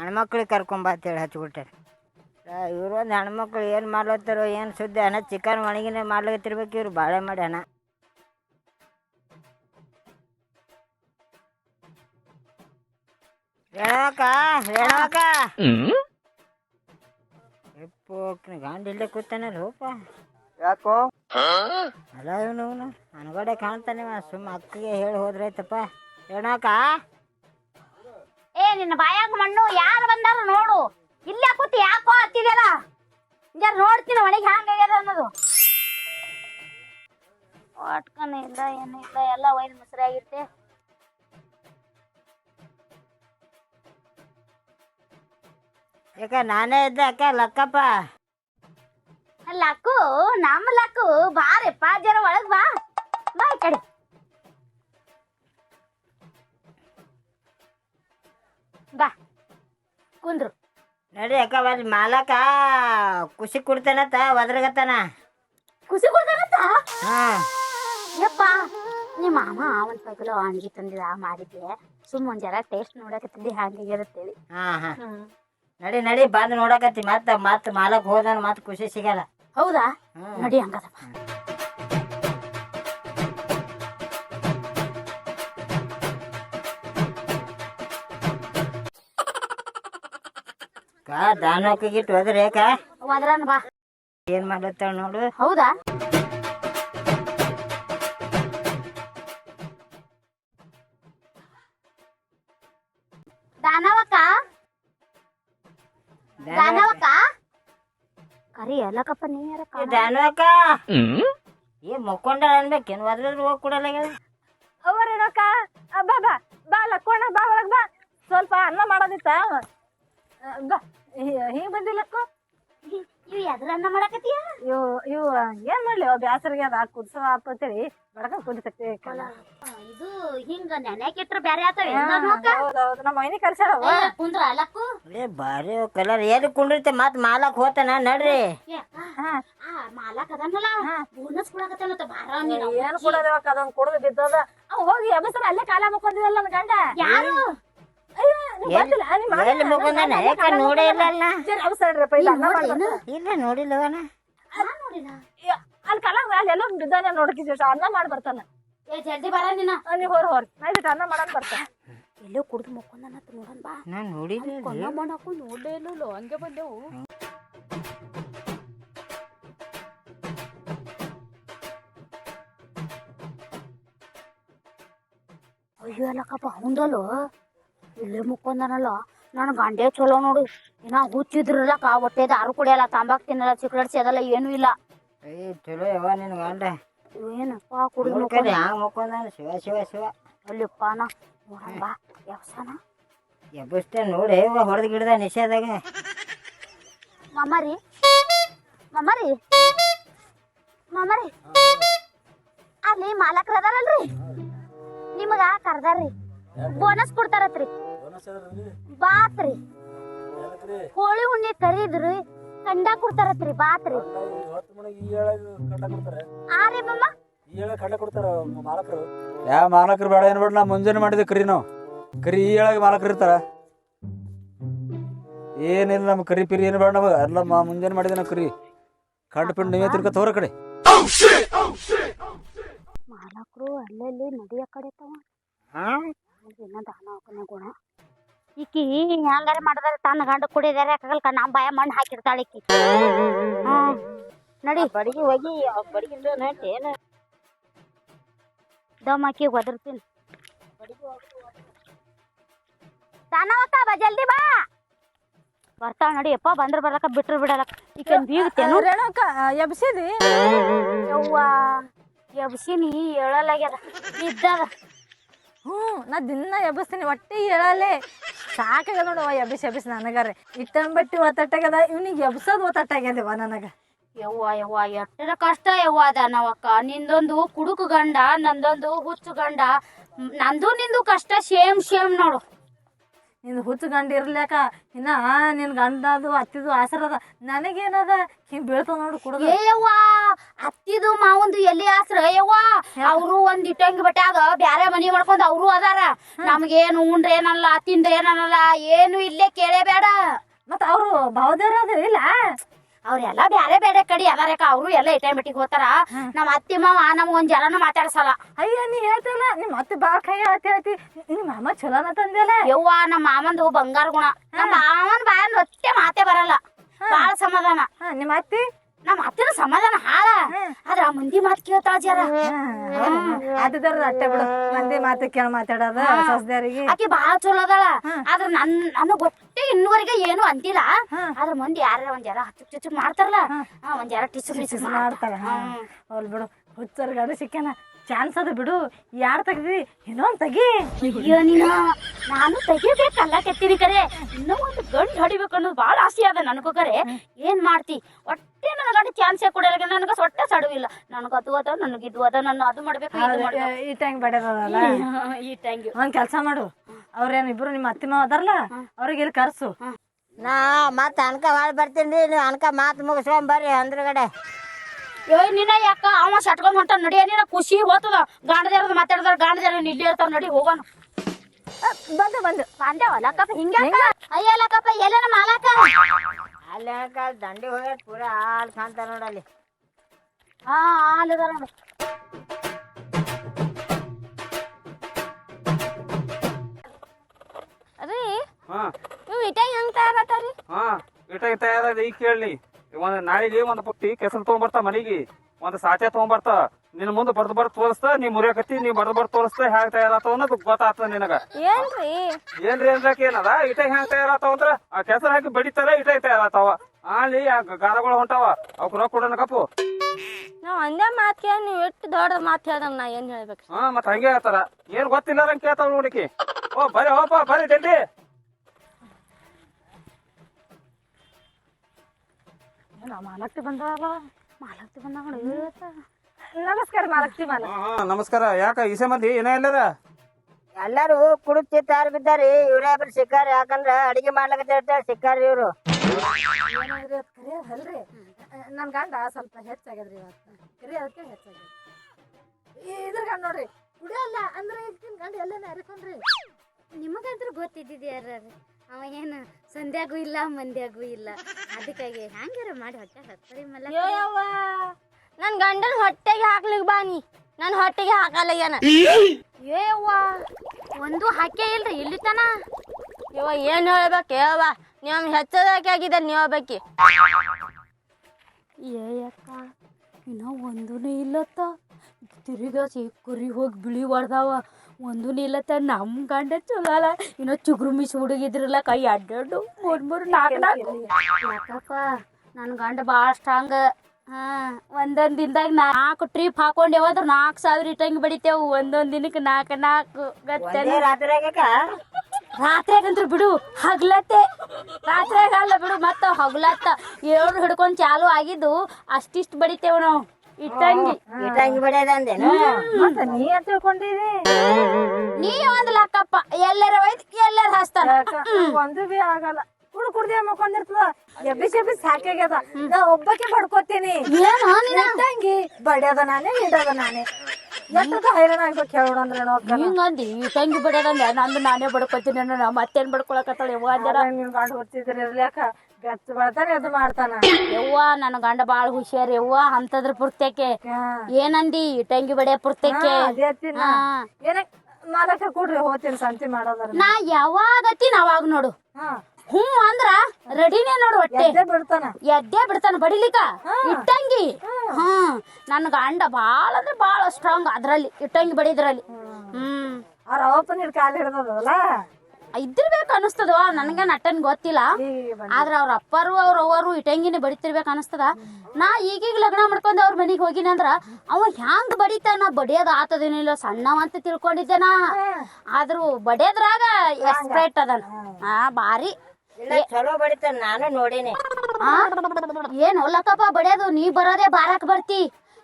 Speaker 6: ಹೆಣ್ಮಕ್ಳಿಗೆ ಕರ್ಕೊಂಬ ಹಚ್ಬಿಟ್ಟೆ ಇವ್ರು ಒಂದು ಹೆಣ್ಮಕ್ಳು ಏನು ಮಾಡ್ಲತ್ತಾರೋ, ಏನು ಸುದ್ದಿ ಅನ್ನ ಚಿಕನ್ ಒಣಗಿನ ಮಾಡ್ಲತ್ತಿರ್ಬೇಕು ಇವ್ರು ಬಾಳೆ ಮಾಡಿ ಅಣ್ಣ ಹೇಳಕ್ಕ ರೇಣುವಕ್ಕ ಯಪ್ಪೋ ಗಂಡ ಇಲ್ಲೇ ಕೂತಾನಲ್ಲ ಹೋಪ
Speaker 2: ಯಾಕೋ?
Speaker 6: ಅಲ್ಲ ಇವನು ಇವನು. ಅನ್ಗಡೆ ಕಾಣ್ತಾನೆ. ಸುಮ್ಮ ಅಕ್ಕಿಗೆ ಹೇಳಿ ಹೋದ್ರೈತಪ್ಪ ಹೇಳಕ
Speaker 1: ಏ ನಿನ್ನ ಬಾಯಾಗ ಮಣ್ಣು ಯಾರು ಬಂದಾರ ನೋಡು. ಇಲ್ಲೇ ಕೂತಿ ಯಾಕೋ ಹತ್ತಿದೆಲ್ಲ ಜರ ನೋಡ್ತೀನಿ ಒಳಗೆ ಹ್ಯಾಂಗಾಗ್ಯದ ಅನ್ನೋದು. ಒಟ್ಕನ ಇಲ್ಲ ಏನು ಇಲ್ಲ ಎಲ್ಲ ಒಯ್ದು ಮೊಸರು
Speaker 6: ಯಾಕ ನಾನೇ ಇದ್ದೆ ಅಕ್ಕ ಲಕ್ಕಪ್ಪ.
Speaker 1: ಲಕ್ಕು ನಮ್ಮ ಲಕ್ಕು ಬಾರೆಪ್ಪ ಜರ ಒಳಗ್ ಬಾ. ಬಾ ಈ ಕಡೆ. ಬಾ. ಕುಂದ್ರು.
Speaker 6: ನಡಿ ಅಕ್ಕ ಅಲ್ಲಿ ಮಾಲಕ ಖುಷಿ ಕೊಡ್ತಾನತ್ತ ಒದ್ರಗತ್ತಾನ.
Speaker 1: ಖುಷಿ ಕೊಡ್ತಾನತ್ತ
Speaker 6: ಹಾ.
Speaker 1: ಯಪ್ಪ ನಿಮ್ಮ ಮಾಮ ಒಂದ್ ಪಗಲು ಅಣ್ಗಿ ತಂದಿದ ಮಾಡಿದ್ದೆ. ಸುಮ್ಮ ಒಂದ್ ಜರ ಟೇಸ್ಟ್ ನೋಡಕತ್ತಿದ್ದೆ ಹ್ಯಾಂಗಿರುತ್ತೇಳಿ
Speaker 6: ಹಾ ಹಾ. ನಡಿ ನಡಿ ಬಂದು ನೋಡಕತ್ತಿ. ಮತ್ತ ಮತ್ತೆ ಮಾಲಕ್ ಹೋದನ್ ಮತ್ ಖುಷಿ ಸಿಗಲ್ಲ.
Speaker 1: ಹೌದಾ. ನಡಿ ಹಂಗದ
Speaker 6: ಕಾ ದಾನಕ್ಕಿಗಿಟ್ಟು ಹೋದ್ರಿ
Speaker 1: ಬಾ.
Speaker 6: ಏನ್ ಮಾಡ್ಲತ್ತಾಳ ನೋಡು?
Speaker 1: ಹೌದಾ? ಕರಿ ನೀರ ನೀ ಯಾರ
Speaker 6: ದಾನು ಅಕ್ಕ ಏ ಮುಕ್ಕೊಂಡಾಳ ಅನ್ಬೇಕೇನು ಒದ್ರದ್ರ ಹೋಗಿ ಕೊಡಲ್ಲ
Speaker 4: ಅವರೇನಕ್ಕ? ಬಾ ಬಾ ಬಾ ಲಕ್ಕೋಣ ಬಾ ಒಳಗ್ ಬಾ. ಸ್ವಲ್ಪ ಅನ್ನ ಮಾಡೋದಿತ್ತ? ಬಾ. ಹಿಂಗ್ ಬಂದಿಲ್ಲಕ್ಕೋ?
Speaker 1: ಇವ್ ಎದ್ರ ಅನ್ನ ಮಾಡಕತ್ತೀಯ?
Speaker 4: ಇವು ಇವು ಏನ್ ಮಾಡ್ಲಿ? ಅವ್ ಬ್ಯಾಸರಿಗೆ ಅದ ಕುಡ್ಸೋ ಬಡಕ ಕುಡಿಸಕ್ತಿ
Speaker 1: ಇದು ಹಿಂಗ ನೆನೆಕಿಟ್ರ ಬ್ಯಾರೆ ಆತವ
Speaker 4: ನಮ್ಮ ಮೈನಿ ಕಲ್ಸ್ಯಾರವ
Speaker 1: ಕುಂದ್ರ ಅಲಕ್ಕು
Speaker 6: ಏ ಭಾರಿ ಕಲರ್. ಏನು ಕುಂಡಿರ್ತೆ? ಮತ್ ಮಾಲಕ್ ಹೋತನ? ನಡ್ರಿ.
Speaker 1: ಮಾಲಕ್ ಅದನ್ನಲ್ಲ ಬೋನಸ್ ಬಾರ
Speaker 4: ಏನ್ ಅದೊಂದು ಕುಡ್ದು ಬಿದ್ದದ. ಅವ್ ಹೋಗಿ ಎಬಸರ ಅಲ್ಲೇ ಕಾಲ ಮುಕ್ಕೊಂಡಿದಲ್ಲ ಗಂಡ.
Speaker 1: ಯಾರು?
Speaker 6: ಎಲ್ಲಿ ಮುಗುಂದಾನ? ಯಾಕ ನೋಡೇ ಇಲ್ಲ ಅಲ್ಲ
Speaker 4: ಇಲ್ಲ
Speaker 6: ನೋಡಿಲ್ಲವನ?
Speaker 4: ಅಲ್ಲಿ ಕಾಲ ಅಲ್ಲಿ ಎಲ್ಲ ಬಿದ್ದಾನೆ ನೋಡಕಿದ್ವಿ ಅನ್ನ ಮಾಡಿ ಬರ್ತಾನ.
Speaker 1: ಏ ಜಲ್ದಿ ಬರ ನೀನ.
Speaker 4: ಹೊರ ಹೊರ. ನಾ ಇದಕ್ಕೆ ಅನ್ನ ಮಾಡಕ್ ಬರ್ತಾನ.
Speaker 1: ಎಲ್ಲೋ ಕುಡ್ದು ಮಕ್ಕೊಂದನತ್ ನೋಡನ್ ಬಾ.
Speaker 6: ನಾನು ನೋಡಿಲ್ಲ
Speaker 1: ಕೊಲ್ಲ ಮಾಡಕ್ಕೂ ನೋಡೇನು ಲೋ ಹಂಗೆ ಬಂದೆವು. ಅಯ್ಯೋ ಅಲ್ಲಕ್ಕಪ್ಪ ಹೌದಲ್ಲೋ ಇಲ್ಲೇ ಮುಕ್ಕೊಂದನಲ್ಲ ನನ್ನ ಗಂಡೆ ಚಲೋ ನೋಡು. ಇನ್ನ ಹುಚ್ಚಿದ್ರಲ್ಲಕ್ಕ ಹೊಟ್ಟೆ ದಾರು ಕುಡಿಯಲ್ಲ ತಂಬಾಕ್ ತಿನ್ನಲ್ಲ ಸಿಕ್ರೆಟ್ ಅದಲ್ಲ ಏನೂ ಇಲ್ಲ.
Speaker 6: ಏ ಚಲೋ ನಿನ್ನ ಗಂಡ.
Speaker 1: ಏನಪ್ಪ
Speaker 6: ಹ್ಯಾಂಗ ಮುಕ್ಕೊಂದಾನ ಶಿವ ಶಿವ
Speaker 1: ಯಾವ್ಸನ
Speaker 6: ನೋಡಿ ಯವ್ವ ಹೊಡೆದ್ ಗಿಡದ ನಿಷೇಧಾಗ.
Speaker 1: ಮಮ್ಮರಿ ಮಮ್ಮರಿ ಮಮ್ಮರಿ ಅಲ್ಲಿ ಮಾಲಕ್ರ ಅದಾರಲ್ರಿ? ನಿಮಗ ಕರ್ದಾರ್ರಿ. ಬೋನಸ್ ಕೊಡ್ತಾರತ್ರಿ. ಬಾತ್ರಿ. ಹೋಳಿ ಹುಣ್ಣಿ ಕರಿದ್ರಿ ಕಂಡ ಕೊಡ್ತಾರತ್ರಿ ಬಾತ್ರಿ. ಆ ರೀ ಮಮ್ಮ
Speaker 7: ಯಾ ಮಾಲಕರು ಬೇಡ ಏನ್ ಬೇಡ ನಾ ಮುಂಜಾನೆ ಮಾಡಿದೆ ಕರಿ ನಾವು. ಕರಿ ಈ ಹೇಳಾಗ ಮಾಲಕರು ಇರ್ತಾರ. ಏನಿಲ್ಲ ನಮ್ ಕರಿ ಪಿರಿ ಏನ್ ಬೇಡ ನಮಗ. ಎಲ್ಲ ಮುಂಜಾನೆ ಮಾಡಿದೆ ನಾವು ಕರಿ. ಕಂಡ ಪಿಂಡ ನೀವೇ ತಿರ್ಕ ತೋರ ಕಡೆ.
Speaker 1: ಮಾಲಕರು ಅಲ್ಲಲ್ಲಿ ನದಿಯ ಕಡೆ ತವ ಇನ್ನ ದಾನ ಹಾಕೋಣ ಗುಣ. ಈಕಿ ಹೆಂಗಾರ ಮಾಡಿದಾರ ತನ್ನ ಗಂಡ ಕುಡಿದಾರೆ ಯಾಕಾಗಲ್ಕ ನಮ್ಮ ಬಾಯ ಮಣ್ಣು ಹಾಕಿರ್ತಾಳೆ ಈಕಿ. ಹ್ಮ್ ನಡಿ.
Speaker 6: ಬಡಿಗೆ ಹೋಗಿ ಬಡಿಗೆ ನಟ್ಟಿ ಏನು?
Speaker 1: ದಮ್ ಹಾಕಿ ಒದರ್ತೀನಿ. ತಾನವಕ್ಕ ಬಾ ಜಲ್ದಿ ಬಾ. ಬರ್ತಾಳ ನಡಿಯಪ್ಪ ಬಂದ್ರ ಬರ್ಲಕ್ಕ ಬಿಟ್ರು ಬಿಡಲಕ್ಕ. ಈಕೆ ಬೀಗ್ತೇನು?
Speaker 4: ರೇಣುಕ ಎಬ್ಸಿದಿ?
Speaker 1: ಯವ್ವ ಎಬ್ಸಿನಿ ಹೇಳಲಾಗ್ಯದ. ಇದ್ದದ.
Speaker 4: ಹ್ಮ್, ನಾ ದಿನ ಎಬ್ಬಿಸ್ತೀನಿ, ಒಟ್ಟೆ ಹೇಳಲೆ ಸಾಕಾಗ ನೋಡು ಎಬ್ಬಿಸಿ, ಎಬ್ಬಿಸ್ ನನಗಾರೆ. ಇಟ್ಟನ್ ಬಟ್ಟಿ ಒತ್ತಟ್ಟಾಗದ ಇವ್ನಿಗೆ ಎಬ್ಸೋದ್ ಒತ್ತಟ್ಟಾಗ್ಯದವ ನನಗೆ.
Speaker 1: ಯವ್ವ ಯವ್ವ ಎಷ್ಟರ ಕಷ್ಟ ಯವ್ವ ಅದ ನಾವಕ್ಕ. ನಿಂದೊಂದು ಕುಡುಕು ಗಂಡ, ನಂದೊಂದು ಹುಚ್ಚು ಗಂಡ. ನಂದು ನಿಂದು ಕಷ್ಟ ಶೇಮ್ ಶೇಮ್ ನೋಡು.
Speaker 4: ನಿನ್ ಹುಚ್ಚು ಗಂಡ ಇರ್ಲ್ಯಾಕ ಇನ್ನ ನಿನ್ ಗಂಡದು ಅತ್ತಿದು ಆಸರದ ನನಗೇನದ? ಹಿಂಗ್ ಬೀಳ್ತಾವ ನೋಡು ಕುಡ್ದು.
Speaker 1: ಅತ್ತಿದು ಮಾವಂದು ಎಲ್ಲಿ ಆಸ್ರ? ಯವ್ವ ಅವರು ಒಂದ್ ಇಟ್ಟಂಗಿ ಬಟ್ಯಾಗ ಬ್ಯಾರೆ ಮನಿ ಮಾಡ್ಕೊಂಡ್ ಅವರು ಅದಾರ. ನಮ್ಗೇನು ಅತ್ತಿಂದ್ರ ತಿಂದ್ರೇನಲ್ಲ ಏನು ಇಲ್ಲೇ ಕೇಳೇ ಬೇಡ
Speaker 4: ಮತ್ತ ಅವರು ಭಾವದೇವ್ರ ಅದ ಇಲ್ಲ?
Speaker 1: ಅವ್ರೆಲ್ಲ ಬ್ಯಾರೆ ಬೇರೆ ಕಡೆ ಅದಾರಕ್ಕ ಅವರು ಎಲ್ಲ ಇಟ್ಟಂಗಿ ಬಿಟ್ಟಿಗೆ ಹೋತಾರ ನಮ್ಮ ಅತ್ತಿ ಮಾವ ನಮ್ಗ ಒಂದ್ ಜರನು ಮಾತಾಡ್ಸಲ್ಲ.
Speaker 4: ಅಯ್ಯ ನೀ ಹೇಳ್ತಲ್ಲ ನಿಮ್ ಮತ್ತೆ ಬಾಳ ಕೈ ಹೇಳ್ತಿ ಹೇಳ್ತಿ ನಿಮ್ ಮಾಮ ಚಲೋನ ತಂದೆಲ್ಲ
Speaker 1: ಯವ್ವ ನಮ್ಮ ಮಾಮಂದು ಬಂಗಾರ ಗುಣ. ನಮ್ಮ ಮಾಮನ್ ಬಾಯ್ ಹೊಟ್ಟೆ ಮಾತೆ ಬರಲ್ಲ. ಬಾಳ ಸಮಾಧಾನ.
Speaker 4: ನಿಮ್ಮ ನಿಮ್ ಅತ್ತಿ?
Speaker 1: ನಮ್ಮ ಅತ್ತಿನ ಸಮಾಧಾನ ಹಾಳ. ಆದ್ರ ಆ ಮಂದಿ ಮಾತ್ ಕೇಳ್ತಾಳ ಜರ.
Speaker 4: ಅದರ ಅಟ್ಟೆ ಬಿಡು. ಮಂದಿ ಮಾತು ಕೇಳ ಮಾತಾಡೋದ ಸಸ್ದಾರಿಗೆ
Speaker 1: ಆಕಿ ಬಾಳ ಚಲೋ ಅದಾಳ. ಆದ್ರ ನನ್ ನನಗ್ ಒಟ್ಟೆ ಇನ್ನುವರೆಗೆ ಏನು ಅಂತಿಲ್ಲ ಆದ್ರ ಮುಂದೆ ಯಾರ ಒಂದ್ ಜರ ಹಚ್ಚುಕ್ ಚುಚ್ಚು ಮಾಡ್ತಾರಲ್ಲ ಒಂದ್ ಜರ ಟಿಸು ಟಿಸು
Speaker 4: ಮಾಡ್ತಾರ ಅವ್ರು ಬಿಡು ಹುಚ್ಚರ್ ಗಂಡ ಸಿಕ್ಕನ ಚಾನ್ಸ್ ಅದ ಬಿಡು. ಯಾರು ತೆಗ್ದಿ? ಇನ್ನೊಂದ್ ತೆಗಿ.
Speaker 1: ಅಯ್ಯೋ ನೀನು ನಾನು ತೆಗಿಬೇಕಲ್ಲ ಕೆತ್ತೀನಿ ಕರೆ. ಇನ್ನೂ ಒಂದು ಗಂಡು ಹೊಡಿಬೇಕು ಅನ್ನೋದು ಬಹಳ ಆಸೆ ಅದ ನನಗೂ ಕರೆ. ಏನ್ ಮಾಡ್ತಿ? ಒಟ್ಟೆ ನನ್ನ ಗಂಡ ಚಾನ್ಸೇ ಕೊಡಲ್ಲ ನನಗ ಸೊಟ್ಟೆ ಸಡುವಿಲ್ಲ ನನಗ ಅದು ಅದ ನನಗೆ ಇದು ಅದ ನನ್ನ ಅದು ಮಾಡ್ಬೇಕು
Speaker 4: ಈ ಟೈಮ್ ಬೇಡ
Speaker 1: ಈ ಟ್ಯಾಂಗ್
Speaker 4: ಒಂದ್ ಕೆಲ್ಸ ಮಾಡು. ಅವ್ರೇನ್ ಇಬ್ರು ನಿಮ್ಮ ಅತ್ತಿ ಮಾವ ಅದಾರಲ್ಲ ಅವ್ರಿಗೆ ಇಲ್ಲಿ ಕರ್ಸು.
Speaker 6: ನಾ ಮತ್ತೆ ಅನ್ಕ ಭಾಳ ಬರ್ತೀನಿ ರೀ ನೀವು ಅನ್ಕ ಮಾತು ಮುಗಿಸ್ಕೊಂಡ್ ಬರ್ರಿ ಅಂದ್ರಗಡೆ.
Speaker 1: ಯೋ ನಿನ್ನ ಯಾಕ? ಅವ ಸಟ್ಕೊಂಡ್ ಹೊಂಟ ನಡಿ ನಿನ್ನ ಖುಷಿ ಹೋತದ. ಗಾಂಡದೇರದ ಮಾತಾಡಿದ್ರ ಗಾಂಡದೇರ ಇಲ್ಲಿ ಇರ್ತಾವ ನಡಿ ಹೋಗೋಣ.
Speaker 4: ಬಂದು ಬಂದು.
Speaker 1: ಬಂದೇವ ಲಕ್ಕಪ್ಪ ಹಿಂಗ? ಅಯ್ಯ ಲಕ್ಕಪ್ಪ ಎಲ್ಲ ಮಾಲಕ?
Speaker 6: ಅಲ್ಲಿ ದಂಡಿ ಹೋಗ್ಯಾರ ಪೂರಾ ಹಾಲು ಕಾಣ್ತಾರ ನೋಡಲ್ಲಿ
Speaker 1: ಹಾ ಅಲ್ಲಿದಾರ ನೋಡು.
Speaker 4: ನೀವು ಇಟ ಹೆಂಗ್ ತಯಾರತ್ತಾರಿ
Speaker 5: ಹಾ ಇಟ ತಯಾರಾದ ಈಗ ಕೇಳಿ ಒಂದ್ ನಾಳಿಗೆ ಒಂದ್ ಪುಟ್ಟಿ ಕೆಸರು ತಗೊಂಡ್ಬರ್ತಾ ಮನೆಗೆ. ಒಂದ್ ಸಾಚೆ ತಗೊಂಡ್ಬರ್ತಾ ನಿನ್ ಮುಂದೆ ಬರ್ದು ಬರ್ದು ತೋರಿಸ್ತಾ ನೀ ಮುರಿಯಕತ್ತಿ ನೀ ಬರ್ದು ಬರ್ದು ತೋರಿಸ್ತಾ ಹ್ಯಾಂಗ ತಯಾರಾತಾವ ಅನ್ನೋದು ಗೊತ್ತಾಗ್ತದ ನಿನಗ.
Speaker 4: ಏನ್ರಿ?
Speaker 5: ಏನ್ರಿ ಅಂದ್ರಕ್ ಏನದ? ಇಟ ಹ್ಯಾಂಗ ತಯಾರಾತಾವ ಅಂದ್ರ ಆ ಕೆಸರು ಹಾಕಿ ಬಡಿತಾರ ಇಟ ತಯಾರಾತಾವ ಆ ಗಾರಗಳು ಹೊಂಟಾವ. ಅವಕ್ ರೊಕ್ಕ ಕೊಡೋಣ ಕಪ್ಪು.
Speaker 4: ನಾವ್ ಒಂದೇ ಮಾತ್ ಕೇಳಿ ನೀವ್ ಎಷ್ಟು ದೊಡ್ಡ ಮಾತ್ ಹೇಳ್ದಂಗ ನಾ ಏನ್ ಹೇಳ್ಬೇಕು?
Speaker 5: ಹಾ ಮತ್ ಹಂಗೆ ಹೇಳ್ತಾರ. ಏನ್ ಗೊತ್ತಿಲ್ಲ ಕೇಳ್ತಾವ ನೋಡಿಕಿ ಓ ಬರೀ ಹೋಪ ಬರೀ ಜಲ್ದಿ.
Speaker 4: ಮಾಲಕ್ತಿ ಬಂದವಲ್ಲ
Speaker 1: ಮಾಲಕ್ತಿ ಬಂದಾಗ ಇವತ್ತ?
Speaker 4: ನಮಸ್ಕಾರ ಮಾಲಕ್ತಿ ಮಾಲ
Speaker 5: ನಮಸ್ಕಾರ. ಯಾಕ ಈಸೆ ಮಂದಿ ಏನ ಎಲ್ಲದ?
Speaker 6: ಎಲ್ಲಾರು ಕುಡುತ್ತಿ ತಯಾರು ಬಿದ್ದಾರಿ. ಇವ್ರೇ ಇಬ್ರು ಸಿಕ್ಕಾರಿ ಯಾಕಂದ್ರ ಅಡಿಗೆ ಮಾಡ್ಲಕತ್ತ ಸಿಕ್ಕಾರಿ ಇವ್ರು.
Speaker 4: ಏನಾದ್ರಿ ಅದ್ ಕರಿ ಅಲ್ರಿ? ನನ್ ಗಂಡ ಸ್ವಲ್ಪ ಹೆಚ್ಚಾಗ್ಯದ್ರಿ ಇವತ್ತು ಕರಿ ಅದಕ್ಕೆ ಹೆಚ್ಚಾಗ್ಯದ ಇದ್ರ ಗಂಡ ನೋಡ್ರಿ ಕುಡಿಯಲ್ಲ ಅಂದ್ರೆ ಗಂಡ ಎಲ್ಲೇನ ಹರಿಕೊಂಡ್ರಿ
Speaker 1: ನಿಮಗಂತೂ ಗೊತ್ತಿದ್ದಿದ್ದು ಯಾರು ಅವ ಏನು ಸಂಧ್ಯಾಗೂ ಇಲ್ಲ ಮಂದ್ಯಾಗೂ ಇಲ್ಲ. ಅದಕ್ಕಾಗಿ ಹ್ಯಾಂಗಾರ ಮಾಡಿ ಹೊಟ್ಟೆ ಹತ್ತರಿ ಮಲ್ಲ
Speaker 4: ಯವ್ವ ನನ್ ಗಂಡನ ಹೊಟ್ಟೆಗೆ ಹಾಕ್ಲಿಕ್ ಬಾನಿ ನನ್ ಹೊಟ್ಟೆಗೆ ಹಾಕಲ್ಲ ಏನ?
Speaker 1: ಏವ್ವ ಒಂದು ಹಾಕೇ ಇಲ್ರಿ ಇಲ್ಲಿ ತನ.
Speaker 4: ಯವ್ವ ಏನ್ ಹೇಳ್ಬೇಕು ಯವ್ವ? ನೀವ್ ಹೆಚ್ಚದಾಕಿ ಆಗಿದ್ದ ನೀವ್ ಬೇಕಿ
Speaker 1: ಏಯಕ್ಕ ಇನ್ನೂ ಒಂದೂ ಇಲ್ಲತ್ತ. ತಿರುಗ ಕುರಿ ಹೋಗಿ ಬಿಳಿ ಹೊಡ್ದಾವ. ಒಂದೂ ನಿಲ್ಲತ್ತ ನಮ್ ಗಂಡ ಚಲೋ ಅಲ್ಲ ಇನ್ನೂ ಚುಗ್ರು ಮಿಸ್ ಹುಡುಗಿದ್ರಲ್ಲ ಕೈ ಅಡ್ಡಾಡು ಮೂರ್ ಮೂರ್ ನಾಲ್ಕು ನಾಲ್ಕು ಯಾಕಪ್ಪ? ನನ್ ಗಂಡ ಭಾಳ ಸ್ಟ್ರಾಂಗ್ ಹಾ ಒಂದೊಂದ್ ದಿನದಾಗ ನಾಲ್ಕು ಟ್ರಿಪ್ ಹಾಕೊಂಡೆ ಹೋದ್ರ ನಾಲ್ಕು ಸಾವಿರ ಇಟ್ಟಂಗ್ ಬಡಿತೇವು. ಒಂದೊಂದ್ ದಿನಕ್ಕೆ ನಾಲ್ಕು ನಾಲ್ಕು ಗತ್ತೆ.
Speaker 6: ಒಂದೇ ರಾತ್ರಿಯಾಗ
Speaker 1: ರಾತ್ರಿಯಾಗಂತ್ರ ಬಿಡು ಹಗ್ಲತ್ತೆ. ರಾತ್ರಿಯಾಗಲ್ಲ ಬಿಡು ಮತ್ತ ಹಗ್ಲತ್ತ. ಏಳು ಹಿಡ್ಕೊಂಡ್ ಚಾಲು ಆಗಿದ್ದು ಅಷ್ಟಿಷ್ಟು ಬಡಿತೇವ್ ನಾವು. ಇಟ್ಟಂಗಿ.
Speaker 6: ಇಟ್ಟಂಗಿ ಬಡಿಯೋದಂದೇನು?
Speaker 4: ಮತ್ತೆ ನೀ ಅಂತ ತಿಳ್ಕೊಂಡಿರಿ
Speaker 1: ನೀ ಒಂದ್ ಲಕ್ಕಪ್ಪ ಎಲ್ಲರ ಒಯ್ದು ಎಲ್ಲರ ಹಸ್ತಾನ.
Speaker 4: ಒಂದು ಬಿ ಆಗಲ್ಲ. ಕುಡ್ ಕುಡ್ದೇ ಮಕ್ಕೊಂಡಿರ್ತದ ಎಬ್ಬಿಸ್ ಎಬ್ಬಿಸ್ ಸಾಕಾಗ್ಯದ ನಾ ಒಬ್ಬಕ್ಕೆ ಬಡ್ಕೋತೀನಿ.
Speaker 1: ಇಟ್ಟಂಗಿ ನೀನ?
Speaker 4: ಬಡ್ಯದ ನಾನೇ ಇಡದ ನಾನೇ. ಎಷ್ಟದ ಹೈರಾಣ ಆಗ್ಬೇಕು ಹೇಳೋಣ ಅಂದ್ರೆ
Speaker 1: ಹಿಂಗಂದಿ ಇಟ್ಟಂಗಿ ಬಡಿಯೋದಂದ? ನಂದು ನಾನೇ ಬಡ್ಕೊತೀನಿ ನಾನು ಮತ್ತೇನ್ ಬಡ್ಕೊಳಕತ್ತಾಳ ಯಾವ
Speaker 4: ನಿಮ್ ಗಂಡ ಗೊತ್ತಿದ್ರಿ ಇರ್ಲ್ಯಾಕ ಗಚ್ಚ ಬರ್ತಾನೆ ಅದು ಮಾಡ್ತಾನ.
Speaker 1: ಯವ್ವ ನನ್ನ ಗಂಡ ಬಾಳ ಹುಷಾರ್ ಯವ್ವ ಅಂತದ್ರ ಪುರ್ತಕ್ಕೆ. ಏನಂದಿ? ಇಟ್ಟಂಗಿ ಬಡಿಯ ಪುರ್ತಕ್ಕೆ
Speaker 4: ಅದೇ ಏನ ಮಾಲಕ ಕೊಡ್ರಿ ಹೋಗ್ತೀನಿ ಸಂತಿ ಮಾಡೋದ್ರ
Speaker 1: ನಾ ಯಾವಾಗತ್ತೀನಿ ಅವಾಗ ನೋಡು.
Speaker 4: ಹ್ಮ್
Speaker 1: ಹ್ಞೂ ಅಂದ್ರ ರೆಡಿನೇ ನೋಡು ಹೊಟ್ಟೆ.
Speaker 4: ಎದ್ದೆ ಬಿಡ್ತಾನ.
Speaker 1: ಬಡಿಲಿಕ ಬಿಡ್ತಾನ ಬಡಿಲಿಕ್ಕ. ಇಟ್ಟಂಗಿ. ಹ್ಮ್ ನನ್ ಗಂಡ ಬಾಳ ಅಂದ್ರೆ ಬಾಳ ಸ್ಟ್ರಾಂಗ್ ಅದ್ರಲ್ಲಿ ಇಟ್ಟಂಗಿ ಬಡಿದ್ರಲ್ಲಿ. ಹ್ಮ್.
Speaker 4: ಅವ್ರ ಅವಪ್ಪನ ಕಾಲ್ ಹಿಡ್ದದಲ್ಲ.
Speaker 1: ಇದ್ದಿರ್ಬೇಕು ಅನಿಸ್ತದ ನನಗೆ ನಟನ್ ಗೊತ್ತಿಲ್ಲ. ಆದ್ರ ಅವ್ರ ಅಪ್ಪರು ಅವ್ರ ಅವರು ಇಟ್ಟಂಗಿನೇ ಬಡಿತಿರ್ಬೇಕು ಅನಿಸ್ತದ ನಾ ಈಗೀಗ ಲಗ್ನ ಮಾಡ್ಕೊಂಡ್ ಅವ್ರ ಮನೆಗೆ ಹೋಗಿನಿ ಅಂದ್ರ ಅವ ಹ್ಯಾಂಗ್ ಬಡಿತಾನ ಬಡಿಯೋದ್ ಆತದೇನಿಲ್ಲ ಸಣ್ಣವ ಅಂತ ತಿಳ್ಕೊಂಡಿದ್ದೆ ನಾ. ಆದ್ರೂ ಬಡಿಯದ್ರಾಗ ಎಕ್ಸ್ಪರ್ಟ್ ಅದನ. ಹಾ. ಬಾರಿ
Speaker 6: ಇಲ್ಲ ಚಲೋ ಬಡಿತಾನ ನಾನು ನೋಡೇನೆ?
Speaker 1: ಏನ್ ಹೊಲಕಪ್ಪ ಬಡಿಯೋದು ನೀ ಬರೋದೇ ಬಾರಕ್ ಬರ್ತಿ.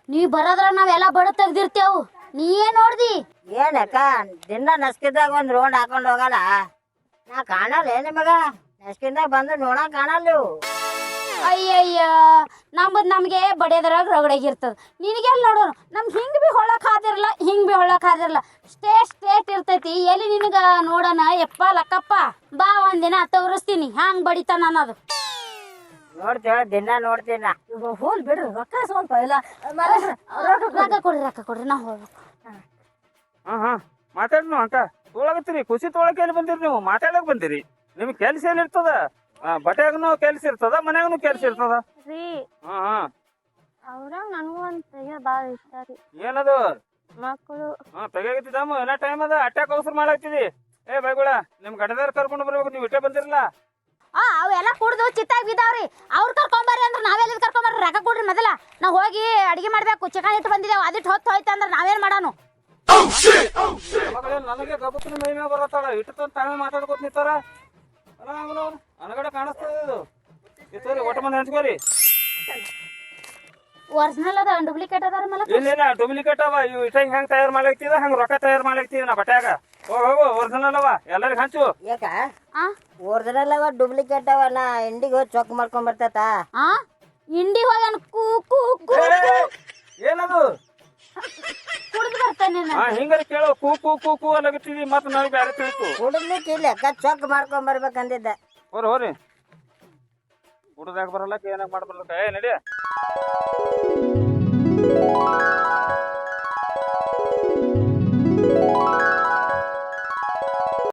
Speaker 1: ನೀ ಬರೋದ್ರ ನಾವೆಲ್ಲ ಬಡ ತೆಗ್ದಿರ್ತೇವು. ನೀ ಏನ್ ನೋಡ್ದಿ?
Speaker 6: ಏನಕ್ಕ ದಿನ ನಸ್ಕಿದಾಗ ಒಂದ್ ರೋಡ್ ಹಾಕೊಂಡ್ ಹೋಗಲ್ಲ? ನಾ ಕಾಣಲ್ಲ ನಿಮಗ ನಸ್ಕಿಂದಾಗ ಬಂದು ನೋಡಕ್ ಕಾಣಲ್ಲ. ನೀವು
Speaker 1: ಅಯ್ಯಯ್ಯ ನಮ್ಮದ್ ನಮ್ಗೆ ಬಡಿಯೋದ್ರಾಗ ರಗಡಾಗಿರ್ತದ. ನಿನಗೆಲ್ಲ ನೋಡೋರು ನಮ್ಗೆ ಹಿಂಗ್ ಬಿ ಹೊಳಕ್ ಹಾದಿರಲ್ಲ ಹಿಂಗ್ ಬಿ ಹೊಳಕ್ ಹಾದಿರಲ್ಲ ಸ್ಟೇಟ್ ಸ್ಟೇಟ್ ಇರ್ತೈತಿ ಎಲ್ಲಿ ನಿನಗ ನೋಡೋಣ ಯಪ್ಪ ಲಕ್ಕಪ್ಪ ಬಾ ಒಂದಿನ ತೋರಿಸ್ತೀನಿ ಹ್ಯಾಂಗ್ ಬಡಿತಾನ ಅನ್ನೋದು.
Speaker 6: ನೋಡ್ತೇವ ದಿನ ನೋಡ್ತೀನಿ.
Speaker 4: ಹೋಲ್ ಬಿಡ್ರಿ ರೊಕ್ಕ ಸ್ವಲ್ಪ ಇಲ್ಲ. ರೊಕ್ಕ
Speaker 1: ಕೊಡ್ರಿ ರೊಕ್ಕ ಕೊಡ್ರಿ ನಾ ಹೋಗ್ಬೇಕು.
Speaker 5: ಹಾ ಹಾ ಮಾತಾಡ್ನು ಅಕ್ಕ ತೊಳಗತ್ತೀರಿ ಖುಷಿ ತೊಳಕ ಎಲ್ಲಿ ಬಂದಿರಿ ನೀವು? ಮಾತಾಡಕ್ ಬಂದಿರಿ. ನಿಮ್ಗೆ ಕೆಲ್ಸ ಏನ್ ಇರ್ತದ? ಬಟ್ಯಾಗನು ಕೆಲ್ಸ ಇರ್ತದ ಮನ್ಯಾಗನು ಕೆಲ್ಸ ಇರ್ತದ?
Speaker 4: ರೀ.
Speaker 5: ಹಾ ಹಾ.
Speaker 4: ಅವ್ರಾಗ ನನಗೂ ಒಂದ್ ತೆಗಿಯ ಬಾಳ ಇಷ್ಟ ರೀ.
Speaker 5: ಏನದು?
Speaker 4: ಮಕ್ಕಳು.
Speaker 5: ಹಾ ತೆಗಿಯತ್ತಿದ್ದಮ್ಮ ಎಲ್ಲ ಟೈಮ್ ಅದ? ಅಟ್ಯಾಕ್ ಅವಸರ ಮಾಡಾಕ್ತಿದಿ ಏ ಬೈಗುಳ ನಿಮ್ ಗಡದಾರ ಕರ್ಕೊಂಡು ಬರ್ಬೇಕು ನೀವು ಇಟ್ಟೆ ಬಂದಿರಲ್ಲ
Speaker 1: ಆ ಅವೆಲ್ಲ ಕುಡ್ದು ಚಿತ್ತಾಗಿ ಬಿದ್ದಾವ್ರಿ. ಅವ್ರ ಕರ್ಕೊಂಬರ್ರಿ ಅಂದ್ರೆ ನಾವೆಲ್ಲ ಕರ್ಕೊಂಬರ್ರಿ ರೊಕ್ಕ ಕೊಡ್ರಿ ಮೊದಲ. ನಾ ಹೋಗಿ ಅಡಿಗೆ ಮಾಡ್ಬೇಕು ಚಿಕನ್ ಇಟ್ಟು ಬಂದಿದ್ದೇವೆ ಅದಿಟ್ಟು ಹೊತ್ತು ಹೋಯ್ತು ಅಂದ್ರೆ ನಾವೇನ್
Speaker 5: ಮಗಳೇ ನನಗೆ ಗಬುತ್ತಿನ ಮೈ ಮೇಲೆ ಬರತ್ತಾಳ. ಇಟ್ಟು ತಾವೇ ಮಾತಾಡ್ಕೊತ ನಿಂತಾರ? ನನಗಡೆ ಕಾಣಿಸ್ತದ ಇದು ಇತ್ತೋರಿ ಒಟ್ಟ ಮಂದಿ ಹಂಚ್ಕೋರಿ.
Speaker 1: ಒರಿಜಿನಲ್ ಅದ ಡೂಪ್ಲಿಕೇಟ್ ಅದಾರ ಮಲಕ
Speaker 5: ಇಲ್ಲ ಡೂಪ್ಲಿಕೇಟ್ ಅವ. ಇವು ಇಟ್ಟ ಹೆಂಗ್ ತಯಾರು ಮಾಡ್ಲಾಕ್ತಿದ? ಹಂಗ ರೊಕ್ಕ ತಯಾರು ಮಾಡ್ಲಾಕ್ತಿದ ನಾ ಬಟ್ಯಾಗ? ಹೋಗ್ ಹೋಗು ಒರಿಜಿನಲ್ ಅವ. ಎಲ್ಲರಿಗೂ ಹಂಚು.
Speaker 6: ಯಾಕ?
Speaker 1: ಆ?
Speaker 6: ಒರಿಜಿನಲ್ ಅವ ಡೂಪ್ಲಿಕೇಟ್ ಅವ. ನಾ ಇಂಡಿಗೆ ಹೋಗಿ ಚೊಕ್ ಮಾಡ್ಕೊಂಡ್ ಬರ್ತೈತ.
Speaker 1: ಇಂಡಿ ಹೋಗ್ಯಾನ. ಕೂ ಕೂ ಕೂ.
Speaker 5: ಏನದು?
Speaker 1: ಕುಡ್ದು
Speaker 5: ಹಾ ಕೇಳೋ. ಕೂ ಕೂ ಕೂ ಕೂ ಅನ್ನಕತ್ತಿದಿ ಮತ್ತ ನನಗೆ ಬ್ಯಾರೆ ತಿಳಿತು
Speaker 6: ಕುಡಿದ್ಲಿಕ್ಕೆ ಇಲ್ಲ. ಕಚ್ ಚೊಕ್ ಬರ್ಬೇಕಂದಿದ್ದೆ
Speaker 5: ಹೋರಿ ಬರಲ್ಲ ಏನಾಗ ಮಾಡಿ ಬರ್ಲಕ್ಕ ನಡಿ.